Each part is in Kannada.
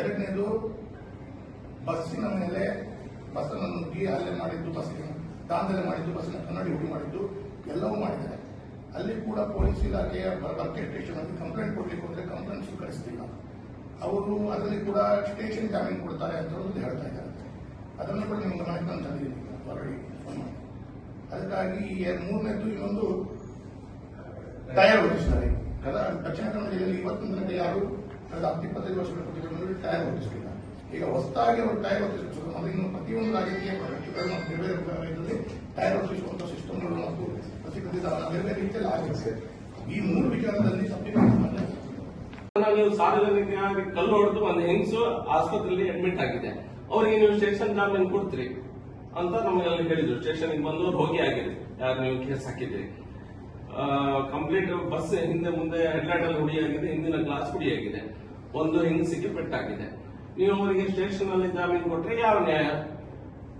ಎರಡನೇದು ಬಸ್ಸಿನ ಮೇಲೆ ಬಸ್ಸನ್ನು ನುಗ್ಗಿ ಹಲ್ಲೆ ಮಾಡಿದ್ದು ಬಸ್ಸಿನ ದಾಂಧಲೆ ಮಾಡಿದ್ದು ಬಸ್ಸಿನ ಕನ್ನಡಿ ಹುಡಿ ಮಾಡಿದ್ದು ಎಲ್ಲವೂ ಮಾಡಿದ್ದಾರೆ. ಅಲ್ಲಿ ಕೂಡ ಪೊಲೀಸ್ ಇಲಾಖೆಯ ಬರ್ಕೆ ಸ್ಟೇಷನ್ ಅಲ್ಲಿ ಕಂಪ್ಲೇಂಟ್ ಕೊಡ್ಲಿಕ್ಕೆ ಹೋದ್ರೆ ಕಂಪ್ಲೇಂಟ್ ಸ್ವೀಕರಿಸ್ತಿಲ್ಲ. ಅವರು ಅದರಲ್ಲಿ ಕೂಡ ಸ್ಟೇಷನ್ ಜಾಮೀನು ಕೊಡ್ತಾರೆ ಅಂತ ಹೇಳ್ತಾ ಇದ್ದಾರೆ. ಅದನ್ನು ಕೂಡ ನಿಮ್ಗೆ ಗಮನಕ್ಕೆ ನಾನು ತಂದಿದ್ದೀನಿ. ಆಲ್ರೆಡಿ ಅದಕ್ಕಾಗಿ ಮೂರನೇದು ಇನ್ನೊಂದು ತಯಾರು ದಕ್ಷಿಣ ಕನ್ನಡ ಜಿಲ್ಲೆಯಲ್ಲಿ ಇವತ್ತಿನ ತನಕ ಯಾರು ಕಳೆದ ಹತ್ತು ಇಪ್ಪತ್ತೈದು ವರ್ಷಗಳ ಪ್ರತಿಭಟನೆ ಟೈರ್ ಹೊತ್ತಿಸಲಿಲ್ಲ ಈಗ ಹೊಸದಾಗಿ ಅವರು ಟೈರ್ ಹೊತ್ತಿಸಬೇಕು ಅಂದ್ರೆ ಇನ್ನು ಪ್ರತಿಯೊಂದು ರಾಜಕೀಯ ಪಕ್ಷಗಳನ್ನು ಬೇರೆ ಬೇರೆ ಟೈರ್ ಓಡಿಸುವಂತ ಸಿಸ್ಟಮ್ಗಳು ಮತ್ತು ಪ್ರತಿಕೃತಿದ ಬೇರೆ ಬೇರೆ ರೀತಿಯಲ್ಲಿ ಆಚರಿಸಿದೆ ಈ ಮೂರು ವಿಚಾರದಲ್ಲಿ ನೀವು ಸಾರ್ವಜನಿಕ ಕಲ್ಲು ಹೊಡೆದು ಒಂದು ಹೆಂಗಸು ಆಸ್ಪತ್ರೆಯಲ್ಲಿ ಅಡ್ಮಿಟ್ ಆಗಿದೆ. ಅವರಿಗೆ ನೀವು ಸ್ಟೇಷನ್ ಜಾಮೀನು ಕೊಡ್ತೀರಿ ಅಂತ ನಮಗೆಲ್ಲ ಹೇಳಿದ್ರು. ಸ್ಟೇಷನ್ಗೆ ಬಂದು ಹೋಗಿ ಆಗಿದೆ ಯಾರು ನೀವು ಕೇಸ್ ಹಾಕಿದ್ರಿ ಕಂಪ್ಲೀಟ್ ಬಸ್ ಹಿಂದೆ ಮುಂದೆ ಹೆಡ್ಲೈಟ್ ಅಲ್ಲಿ ಹುಡಿಯಾಗಿದೆ ಹಿಂದಿನ ಗ್ಲಾಸ್ ಹುಡಿಯಾಗಿದೆ ಒಂದು ಹೆಂಗಸಿಗೆ ಪೆಟ್ಟಾಗಿದೆ. ನೀವು ಅವರಿಗೆ ಸ್ಟೇಷನ್ ಅಲ್ಲಿ ಜಾಮೀನು ಕೊಟ್ಟರೆ ಯಾವ ನ್ಯಾಯ?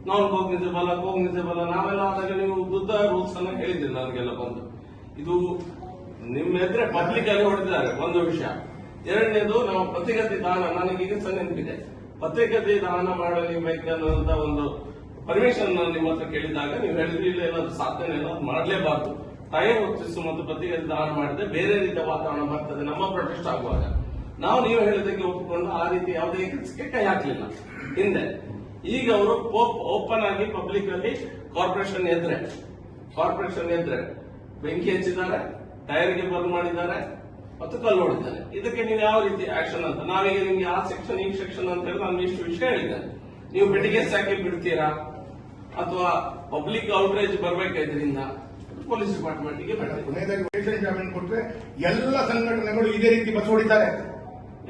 ನಾನ್ ಕೋಗ್ನಿಸಬಲ್ ಕೋಗ್ನಿಸಬಲ್ ನಾವೆಲ್ಲ ಆದಾಗ ನೀವು ದುಡ್ಡ ರೂಲ್ಸ್ ಅನ್ನ ಹೇಳಿದ್ರಿ ನನಗೆಲ್ಲ ಬಂದು. ಇದು ನಿಮ್ಮ ಎದುರೆ ಪಬ್ಲಿಕ್ ಅಲ್ಲಿ ಹೊಡೆದಿದ್ದಾರೆ, ಒಂದು ವಿಷಯ. ಎರಡನೇದು, ನಾವು ಪ್ರತಿಗತಿ ದಾನ ನನಗೀಗ ಸಹ ನೆನಪಿದೆ. ಪತ್ರಿಕತೆ ದಾನ ಅನ್ನುವಂತ ಒಂದು ಪರ್ಮಿಷನ್ ನಿಮ್ಮ ಹತ್ರ ಕೇಳಿದಾಗ ನೀವು ಹೇಳಿದ್ರಿ, ಇಲ್ಲ ಏನಾದ್ರು ಸಾಧನೆ ಮಾಡಲೇಬಾರ್ದು ಮಾಡಲೇಬಾರದು. ಟೈರ್ ಒತ್ತಿಸು ಮತ್ತು ಪ್ರತಿಗತಿ ದಾನ ಮಾಡಿದ್ರೆ ಬೇರೆ ರೀತಿಯ ವಾತಾವರಣ ಬರ್ತದೆ. ನಮ್ಮ ಪ್ರೊಟೆಸ್ಟ್ ಆಗುವಾಗ. ನಾವು ನೀವು ಹೇಳಿದ್ದಕ್ಕೆ ಒಪ್ಪಿಕೊಂಡು ಆ ರೀತಿ ಯಾವುದೇ ಕೆಲಸಕ್ಕೆ ಕೈ ಹಾಕಲಿಲ್ಲ. ಹಿಂದೆ. ಈಗ ಅವರು ಓಪನ್ ಆಗಿ ಪಬ್ಲಿಕ್ ಅಲ್ಲಿ ಕಾರ್ಪೊರೇಷನ್ ಎದ್ರೆ. ಕಾರ್ಪೊರೇಷನ್ ಎದ್ರೆ. ಬೆಂಕಿ ಹಚ್ಚಿದ್ದಾರೆ, ಟೈರ್ಗೆ ಬಂದ್ ಮಾಡಿದ್ದಾರೆ ಮತ್ತು ಕಲ್ಲು ಹೊಡಿದ್ದಾರೆ ಇದಕ್ಕೆ ನೀವು ಯಾವ ರೀತಿ ಆಕ್ಷನ್ ಅಂತ? ನಾವೀಗ ನಿಮ್ಗೆ ಆ ಸೆಕ್ಷನ್ ಈ ಸೆಕ್ಷನ್ ಅಂತ ಹೇಳಿ ನಾನು ಇಷ್ಟು ವಿಷಯ ಹೇಳಿದ್ದೇನೆ ನೀವು ಬೆಟ್ಟಿಗೆ ಸಾಕಿ ಬಿಡ್ತೀರಾ? ಅಥವಾ ಪಬ್ಲಿಕ್ ಔಟ್ರೇಜ್ ಬರ್ಬೇಕಾ ಇದರಿಂದ ಪೊಲೀಸ್ ಡಿಪಾರ್ಟ್ಮೆಂಟ್ಗೆ ಬೇಡ ಕೊನೆಯದಾಗಿ ಜಾಮೀನು ಕೊಟ್ಟರೆ ಎಲ್ಲ ಸಂಘಟನೆಗಳು ಇದೇ ರೀತಿ ಬಸ್ ಹೊಡಿತಾರೆ.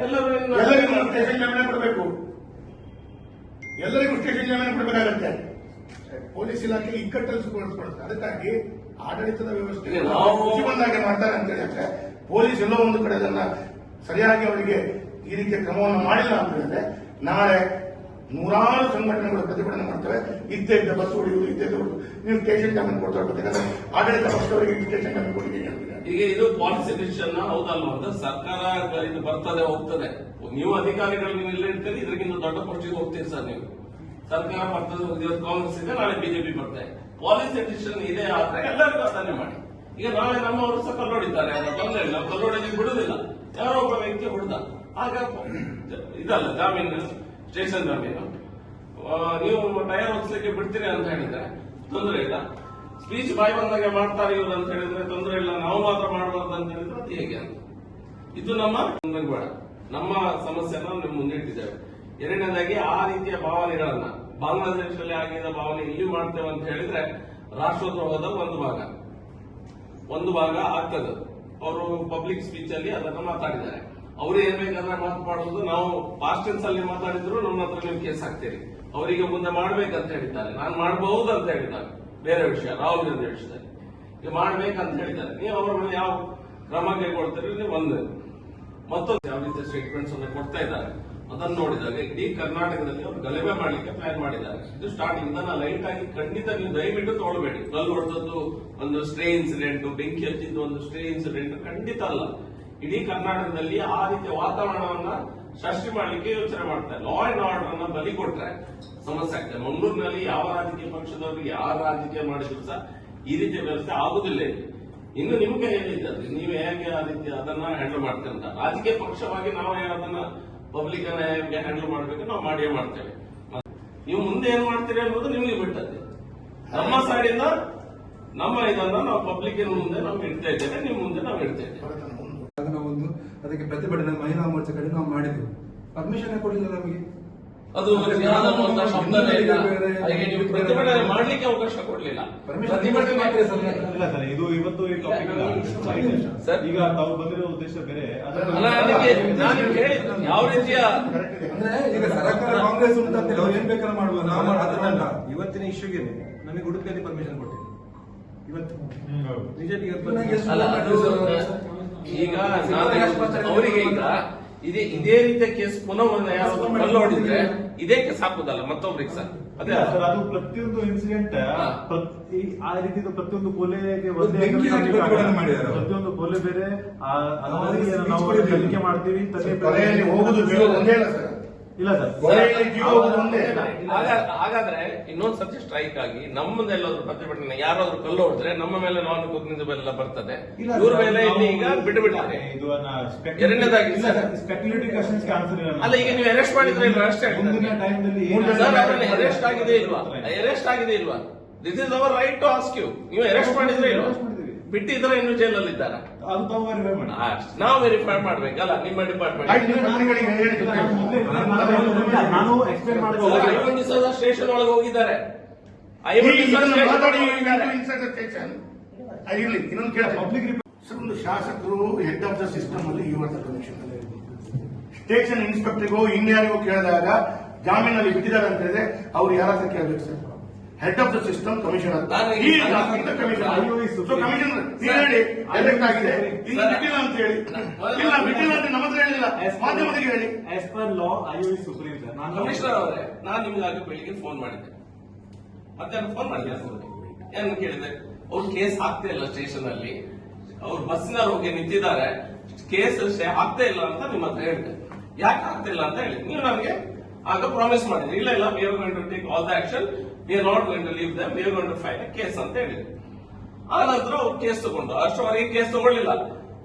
ಎಲ್ಲರೂ ಎಲ್ಲರಿಗೂ ಸ್ಟೇಷನ್ ಜಾಮೀನು ಕೊಡಬೇಕು. ಎಲ್ಲರಿಗೂ ಸ್ಟೇಷನ್ ಜಾಮೀನು ಕೊಡಬೇಕಾಗತ್ತೆ. ಪೊಲೀಸ್ ಇಲಾಖೆ ಇಕ್ಕಟ್ಟಲ್ಲಿ ಸುಧಾರಿಸ್ಕೊಡುತ್ತೆ ಅದಕ್ಕಾಗಿ ಆಡಳಿತದ ವ್ಯವಸ್ಥೆ ಬಂದಾಗೆ ಮಾಡ್ತಾರೆ ಅಂತ ಹೇಳಿದ್ರೆ ಪೊಲೀಸ್ ಎಲ್ಲೋ ಒಂದು ಕಡೆ ಅದನ್ನ ಸರಿಯಾಗಿ ಅವರಿಗೆ ಈ ರೀತಿಯ ಕ್ರಮವನ್ನು ಮಾಡಿಲ್ಲ ಅಂತ ಹೇಳಿದ್ರೆ ನಾಳೆ ನೂರಾರು ಸಂಘಟನೆಗಳು ಪ್ರತಿಭಟನೆ ಮಾಡ್ತವೆ. ಇದ್ದೇ ಇದ್ದ ಬಸ್ ಹೊಡೆಯುವುದು, ಇದ್ದೇ ಇದ್ದು. ನೀವು ಸ್ಟೇಷನ್ ಜಾಮೀನು ಕೊಡ್ತಾರೆ ಗೊತ್ತಿಲ್ಲ ಆಡಳಿತ ಪಕ್ಷದವರಿಗೆ ಸ್ಟೇಷನ್ ಟೈಮ್ ಕೊಟ್ಟಿದ್ದೀನಿ ಈಗ ಇದು ಪಾಲಿಸಿ ಡಿಸಿಷನ್ ಹೌದಲ್ವಾ? ಅಂತ ಸರ್ಕಾರ ಇದು ಬರ್ತದೆ, ಹೋಗ್ತದೆ. ನೀವು ಅಧಿಕಾರಿಗಳು ನೀವು ಇಲ್ಲ ಇರ್ತೀರಿ ಇದಕ್ಕಿಂತ ದೊಡ್ಡ ಪೋಸ್ಟಿಗೆ ಹೋಗ್ತೀರಿ ಸರ್ ನೀವು. ಸರ್ಕಾರ ಬರ್ತದೆ ಇವತ್ತು ಕಾಂಗ್ರೆಸ್ ಇದೆ, ನಾಳೆ ಬಿಜೆಪಿ ಬರ್ತದೆ. ಪಾಲಿಸಿ ಡಿಸಿಷನ್ ಇದೆ ಆದ್ರೆ ಎಲ್ಲರೂ ಬರ್ತಾನೆ ಮಾಡಿ. ಈಗ ನಾಳೆ ನಮ್ಮವರು ಸಹ ಕಲ್ಲೋಡಿದ್ದಾರೆ. ತೊಂದರೆ ಇಲ್ಲ ಕಲ್ಲೊಡಿಲಿಕ್ಕೆ ಬಿಡುದಿಲ್ಲ ಯಾರೋ ಒಬ್ಬ ವ್ಯಕ್ತಿ ಹುಡುಗ ಆಗ ಇದಲ್ಲ, ಜಾಮೀನು. ಜಾಮೀನು ಆ, ನೀವು ಟೈರ್ ಹೊತ್ಸ್ಲಿಕ್ಕೆ ಬಿಡ್ತೀರಿ ಅಂತ ಹೇಳಿದ್ರೆ ತೊಂದರೆ ಇಲ್ಲ. ಸ್ಪೀಚ್ ಬಾಯಿ ಬಂದಾಗ ಮಾಡ್ತಾರೆ ಇವರು ಅಂತ ಹೇಳಿದ್ರೆ ತೊಂದರೆ ಇಲ್ಲ. ನಾವು ಮಾತ್ರ ಮಾಡಬಾರ್ದು ಅಂತ ಹೇಳಿದ್ರೆ ಅದು ಹೇಗೆ ಅಂತ. ಇದು ನಮ್ಮ ಬೇಡ ನಮ್ಮ ಸಮಸ್ಯೆನ ನಾವು ಮುಂದಿಟ್ಟಿದ್ದೇವೆ. ಎರಡನೇದಾಗಿ ಆ ರೀತಿಯ ಭಾವನೆಗಳನ್ನ ಬಾಂಗ್ಲಾದೇಶದಲ್ಲಿ ಆಗಿದ್ದ ಭಾವನೆ ಇಲ್ಲಿ ಮಾಡ್ತೇವೆ ಅಂತ ಹೇಳಿದ್ರೆ ರಾಷ್ಟ್ರದ್ರೋಹದ ಒಂದು ಭಾಗ. ಒಂದು ಭಾಗ ಆಗ್ತದೆ. ಅವರು ಪಬ್ಲಿಕ್ ಸ್ಪೀಚ್ ಅಲ್ಲಿ ಅದನ್ನು ಮಾತಾಡಿದ್ದಾರೆ. ಅವರು ಏನ್ ಬೇಕಾದ್ರೆ ಮಾತನಾಡುವುದು ನಾವು ಪಾಸ್ಟ್ ಟೆನ್ಸ್ ಅಲ್ಲಿ ಮಾತಾಡಿದ್ರು ನಮ್ಮ ಹತ್ರ ನೀವು ಕೇಸ್ ಹಾಕ್ತೀರಿ. ಅವರಿಗೆ ಮುಂದೆ ಮಾಡ್ಬೇಕಂತ ಹೇಳಿದ್ದಾರೆ. ನಾನು ಮಾಡಬಹುದು ಅಂತ ಹೇಳಿದ್ದಾರೆ. ಬೇರೆ ವಿಷಯ. ರಾಹುಲ್ ಗಾಂಧಿ ವಿಷಯದಲ್ಲಿ ಈಗ ಮಾಡ್ಬೇಕಂತ ಹೇಳಿದ್ದಾರೆ. ನೀವು ಅವರ ಮೇಲೆ ಯಾವ ಕ್ರಮ ಕೈಗೊಳ್ತೀರಿ ನೀವು ಒಂದು. ಮತ್ತೊಂದು ಯಾವ ರೀತಿಯ ಸ್ಟೇಟ್ಮೆಂಟ್ಸ್ ಅನ್ನು ಕೊಡ್ತಾ ಇದ್ದಾರೆ. ಅದನ್ನು ನೋಡಿದಾಗ ಇಡೀ ಕರ್ನಾಟಕದಲ್ಲಿ ಅವರು ಗಲಭೆ ಮಾಡಲಿಕ್ಕೆ ಪ್ಲಾನ್ ಮಾಡಿದ್ದಾರೆ. ಇದು ಸ್ಟಾರ್ಟಿಂಗ್ ಲೈಟ್ ಆಗಿ ಖಂಡಿತ ನೀವು ದಯವಿಟ್ಟು ತೊಗೊಳ್ಬೇಡಿ. ಕಲ್ಲು ಹೊಡೆದದ್ದು ಒಂದು ಸ್ಟ್ರೇ ಇನ್ಸಿಡೆಂಟ್ ಬೆಂಕಿ ಹಚ್ಚಿದ್ದು ಒಂದು ಸ್ಟ್ರೇ ಇನ್ಸಿಡೆಂಟ್ ಖಂಡಿತ ಅಲ್ಲ. ಇಡೀ ಕರ್ನಾಟಕದಲ್ಲಿ ಆ ರೀತಿಯ ವಾತಾವರಣವನ್ನ ಸೃಷ್ಟಿ ಮಾಡಲಿಕ್ಕೆ ಯೋಚನೆ ಮಾಡ್ತಾರೆ. ಲಾ ಅಂಡ್ ಆರ್ಡರ್ ಅನ್ನ ಬಲಿ ಕೊಟ್ರೆ ಸಮಸ್ಯೆ ಆಗ್ತದೆ. ಮಂಗಳೂರಿನಲ್ಲಿ ಯಾವ ರಾಜಕೀಯ ಪಕ್ಷದವರು ಯಾರು ರಾಜಕೀಯ ಮಾಡಿದ್ರು ಸಹ ಈ ರೀತಿಯ ವ್ಯವಸ್ಥೆ ಆಗುದಿಲ್ಲ ಇನ್ನು ನಿಮ್ಗೆ ಹೇಳಿದ್ದಾರೆ ನೀವು ಹೇಗೆ ಆ ರೀತಿ ಅದನ್ನ ಹ್ಯಾಂಡಲ್ ಮಾಡ್ತೀರಂತ ರಾಜಕೀಯ ಪಕ್ಷವಾಗಿ ನಾವು ಅದನ್ನ ಪಬ್ಲಿಕ್ ಅನ್ನ ಹೇಗೆ ಹ್ಯಾಂಡಲ್ ಮಾಡ್ಬೇಕು ನಾವು ಮಾಡಿಯೇ ಮಾಡ್ತೇವೆ. ನೀವು ಮುಂದೆ ಏನ್ ಮಾಡ್ತೀರಿ ಅನ್ನೋದು ನಿಮಗೆ ಬಿಟ್ಟದ್ದು. ನಮ್ಮ ಸೈಡಿಂದ ನಮ್ಮ ಇದನ್ನ ನಾವು ಪಬ್ಲಿಕ್ ಮುಂದೆ ನಾವು ಇಡ್ತಾ ಇದ್ದೇವೆ ನಿಮ್ ಮುಂದೆ ನಾವು ಇಡ್ತಾ ಅದಕ್ಕೆ ಪ್ರತಿಭಟನೆ ಮಹಿಳಾ ಮೋರ್ಚಾ ಕಡೆ ನಾವು ಮಾಡಿದ್ವಿ. ಪರ್ಮಿಷನ್ ಕೊಡಲಿಲ್ಲ ನಮಗೆ. ಅದು ಪ್ರತಿಭಟನೆ ಮಾಡ್ಲಿಕ್ಕೆ ಅವಕಾಶ ಕೊಡ್ಲಿಲ್ಲ. ಸರ್. ಇಲ್ಲ. ಸರ್ ಇದು ಇವತ್ತು ಈ ಟಾಪಿಕ್ ಸರ್. ಈಗ ತಾವು ಬಂದಿರೋ ಉದ್ದೇಶ ಬೇರೆ. ನಾನು ಹೇಳಿದ್ದು ಯಾವ ರೀತಿಯ ಅಂದ್ರೆ ಈಗ ಸರ್ಕಾರ ಕಾಂಗ್ರೆಸ್ ಉಂಟು ಅಂತ ಅವ್ರು ಏನ್ ಬೇಕಾದ್ರೆ ಮಾಡುವ ನಾವು ಅದನ್ನ ಇವತ್ತಿನ ಇಶ್ಯೂಗೆ ನಮಗೆ ಉಡುಪಿಯಲ್ಲಿ ಪರ್ಮಿಷನ್ ಕೊಟ್ಟಿಲ್ಲ ಇವತ್ತು ಈಗ ಅವರಿಗೆ ಈಗ ಇದೇ ಇದೇ ರೀತಿಯ ಕೇಸ್ ಪುನಃ ಹೊಡಿದ್ರೆ ಇದೇ ಕೇಸ್ ಹಾಕುದಲ್ಲ ಮತ್ತೊಬ್ರಿಗೆ ಸರ್? ಅದೇ ಸರ್ ಅದು ಪ್ರತಿಯೊಂದು ಇನ್ಸಿಡೆಂಟ್ ಪ್ರತಿ ಆ ರೀತಿ ಪ್ರತಿಯೊಂದು ಕೊಲೆಗೆ ಒಂದು ಪ್ರತಿಯೊಂದು ಕೊಲೆ ಬೇರೆ ನಾವು ತನಿಖೆ ಮಾಡ್ತೀವಿ. ಕೊನೆಯಲ್ಲಿ ಹೋಗುದು ಒಂದೇ ಸರ್. ಇಲ್ಲ ಸರ್. ಹಾಗಾದ್ರೆ ಇನ್ನೊಂದ್ ಸರ್ತಿ ಸ್ಟ್ರೈಕ್ ಆಗಿ ನಮ್ಮದೆಲ್ಲಾದ್ರೂ ಪ್ರತಿಭಟನೆ ಯಾರಾದ್ರೂ ಕಲ್ಲು ಹೊಡೆದ್ರೆ ನಮ್ಮ ಮೇಲೆ ನಾನ್ ಕೊಗ್ನಿಸಬಲ್ ಎಲ್ಲ ಬರ್ತದೆ. ಇವ್ರ ಮೇಲೆ ಇಲ್ಲಿ ಈಗ ಬಿಟ್ಟು ಬಿಡ್ತಾರೆ ಇದು ಎರಡನೇದಾಗಿ ಸರ್. ಸ್ಪೆಕ್ಯುಲೇಟಿವ್ ಕ್ವಶನ್ಸ್ ಆನ್ಸರ್ ಇಲ್ಲ ಅಲ್ಲ ಈಗ ನೀವು ಅರೆಸ್ಟ್ ಮಾಡಿದ್ರೆ ಇಲ್ಲ ಅಷ್ಟೇ ಅರೆಸ್ಟ್ ಆಗಿದೆ ಇಲ್ವಾ? ಅರೆಸ್ಟ್ ಆಗಿದೆ ಇಲ್ವಾ? This is our right to ask you ನೀವು ಅರೆಸ್ಟ್ ಮಾಡಿದ್ರೆ ಇಲ್ವಾ. ಬಿಟ್ಟಿದ್ರೆ ಇನ್ನು ಜೈಲಲ್ಲಿ ಇದ್ದಾರೆ ಅದು ತಾವು ವೆರಿಫೈ ಮಾಡಿ. ಆ, ನಾವು ವೆರಿಫೈ ಮಾಡ್ಬೇಕಲ್ಲ ನಿಮ್ಮ ಡಿಪಾರ್ಟ್ಮೆಂಟ್ ಸ್ಟೇಷನ್ ಒಳಗೆ ಹೋಗಿದ್ದಾರೆ. ಇನ್ನೊಂದು ಕೇಳಿ. ಪಬ್ಲಿಕ್ ಸರ್ ಒಂದು ಶಾಸಕರು ಹೆಡ್ ಆಫ್ ದ ಸಿಸ್ಟಮ್ ಅಲ್ಲಿ ಈ ವರ್ಷ ಕಮಿಷನ್ ಸ್ಟೇಷನ್ ಇನ್ಸ್ಪೆಕ್ಟರ್ಗೂ ಇನ್ಯಾರಿಗೂ ಕೇಳಿದಾಗ ಜಾಮೀನಲ್ಲಿ ಬಿಟ್ಟಿದ್ದಾರೆ ಅಂತ ಹೇಳಿದ್ರೆ ಅವ್ರು ಯಾರ ಹತ್ರ ಕೇಳಬೇಕು sir head of the system commissioner ನಾನು ಈ ಈ- ಕಮಿಷನರ್ ಕಮಿಷನರ್ ನೀವು ಹೇಳಿ ಎಲೆಕ್ಟ್ ಆಗಿದೆ. ಬಿಟ್ಟಿಲ್ಲ ಅಂತ ಹೇಳಿ. ಇಲ್ಲ ಬಿಟ್ಟಿಲ್ಲ ಅಂತ ನಮ್ಮ ಹತ್ರ ಹೇಳಿಲ್ಲ ಮಾಧ್ಯಮದಿಗೆ ಹೇಳಿ. As per law I is supreme sir ನಾನು ಕಮಿಷನರ್ ಅವರೇ ನಾನು ನಿಮ್ಗಾಗಿ ಬೆಳಿಗ್ಗೆ ಫೋನ್ ಮಾಡಿದ್ದೆ. ನಾನು ಫೋನ್ ಮಾಡಿದ್ದೆ ಏನು ಕೇಳಿದೆ ಅವ್ರು ಕೇಸ್ ಹಾಕ್ತಾ ಇಲ್ಲ ಸ್ಟೇಷನ್ ಅಲ್ಲಿ. ಅವ್ರು ಬಸ್ನ ಹೋಗಿ ನಿಂತಿದ್ದಾರೆ. ಕೇಸ್ ಆಗ್ತಾ ಇಲ್ಲ ಅಂತ ನಿಮ್ಮ ಹತ್ರ ಹೇಳಿದೆ. ಯಾಕೆ ಆಗ್ತಾ ಇಲ್ಲ ಅಂತ ಹೇಳಿ. ನೀವು ನನಗೆ ಆಗ ಪ್ರಾಮಿಸ್ ಮಾಡಿದ್ರಿ. ಇಲ್ಲ ಇಲ್ಲ we to take all the action we are not going to leave them we going to file case ಅಂತ ಹೇಳಿದ್ರು. ಆ ನಂತರ ಅವ್ರು ಕೇಸ್ ತಗೊಂಡು ಅಷ್ಟವರೆಗೆ ಕೇಸ್ ತಗೊಳ್ಳಿಲ್ಲ.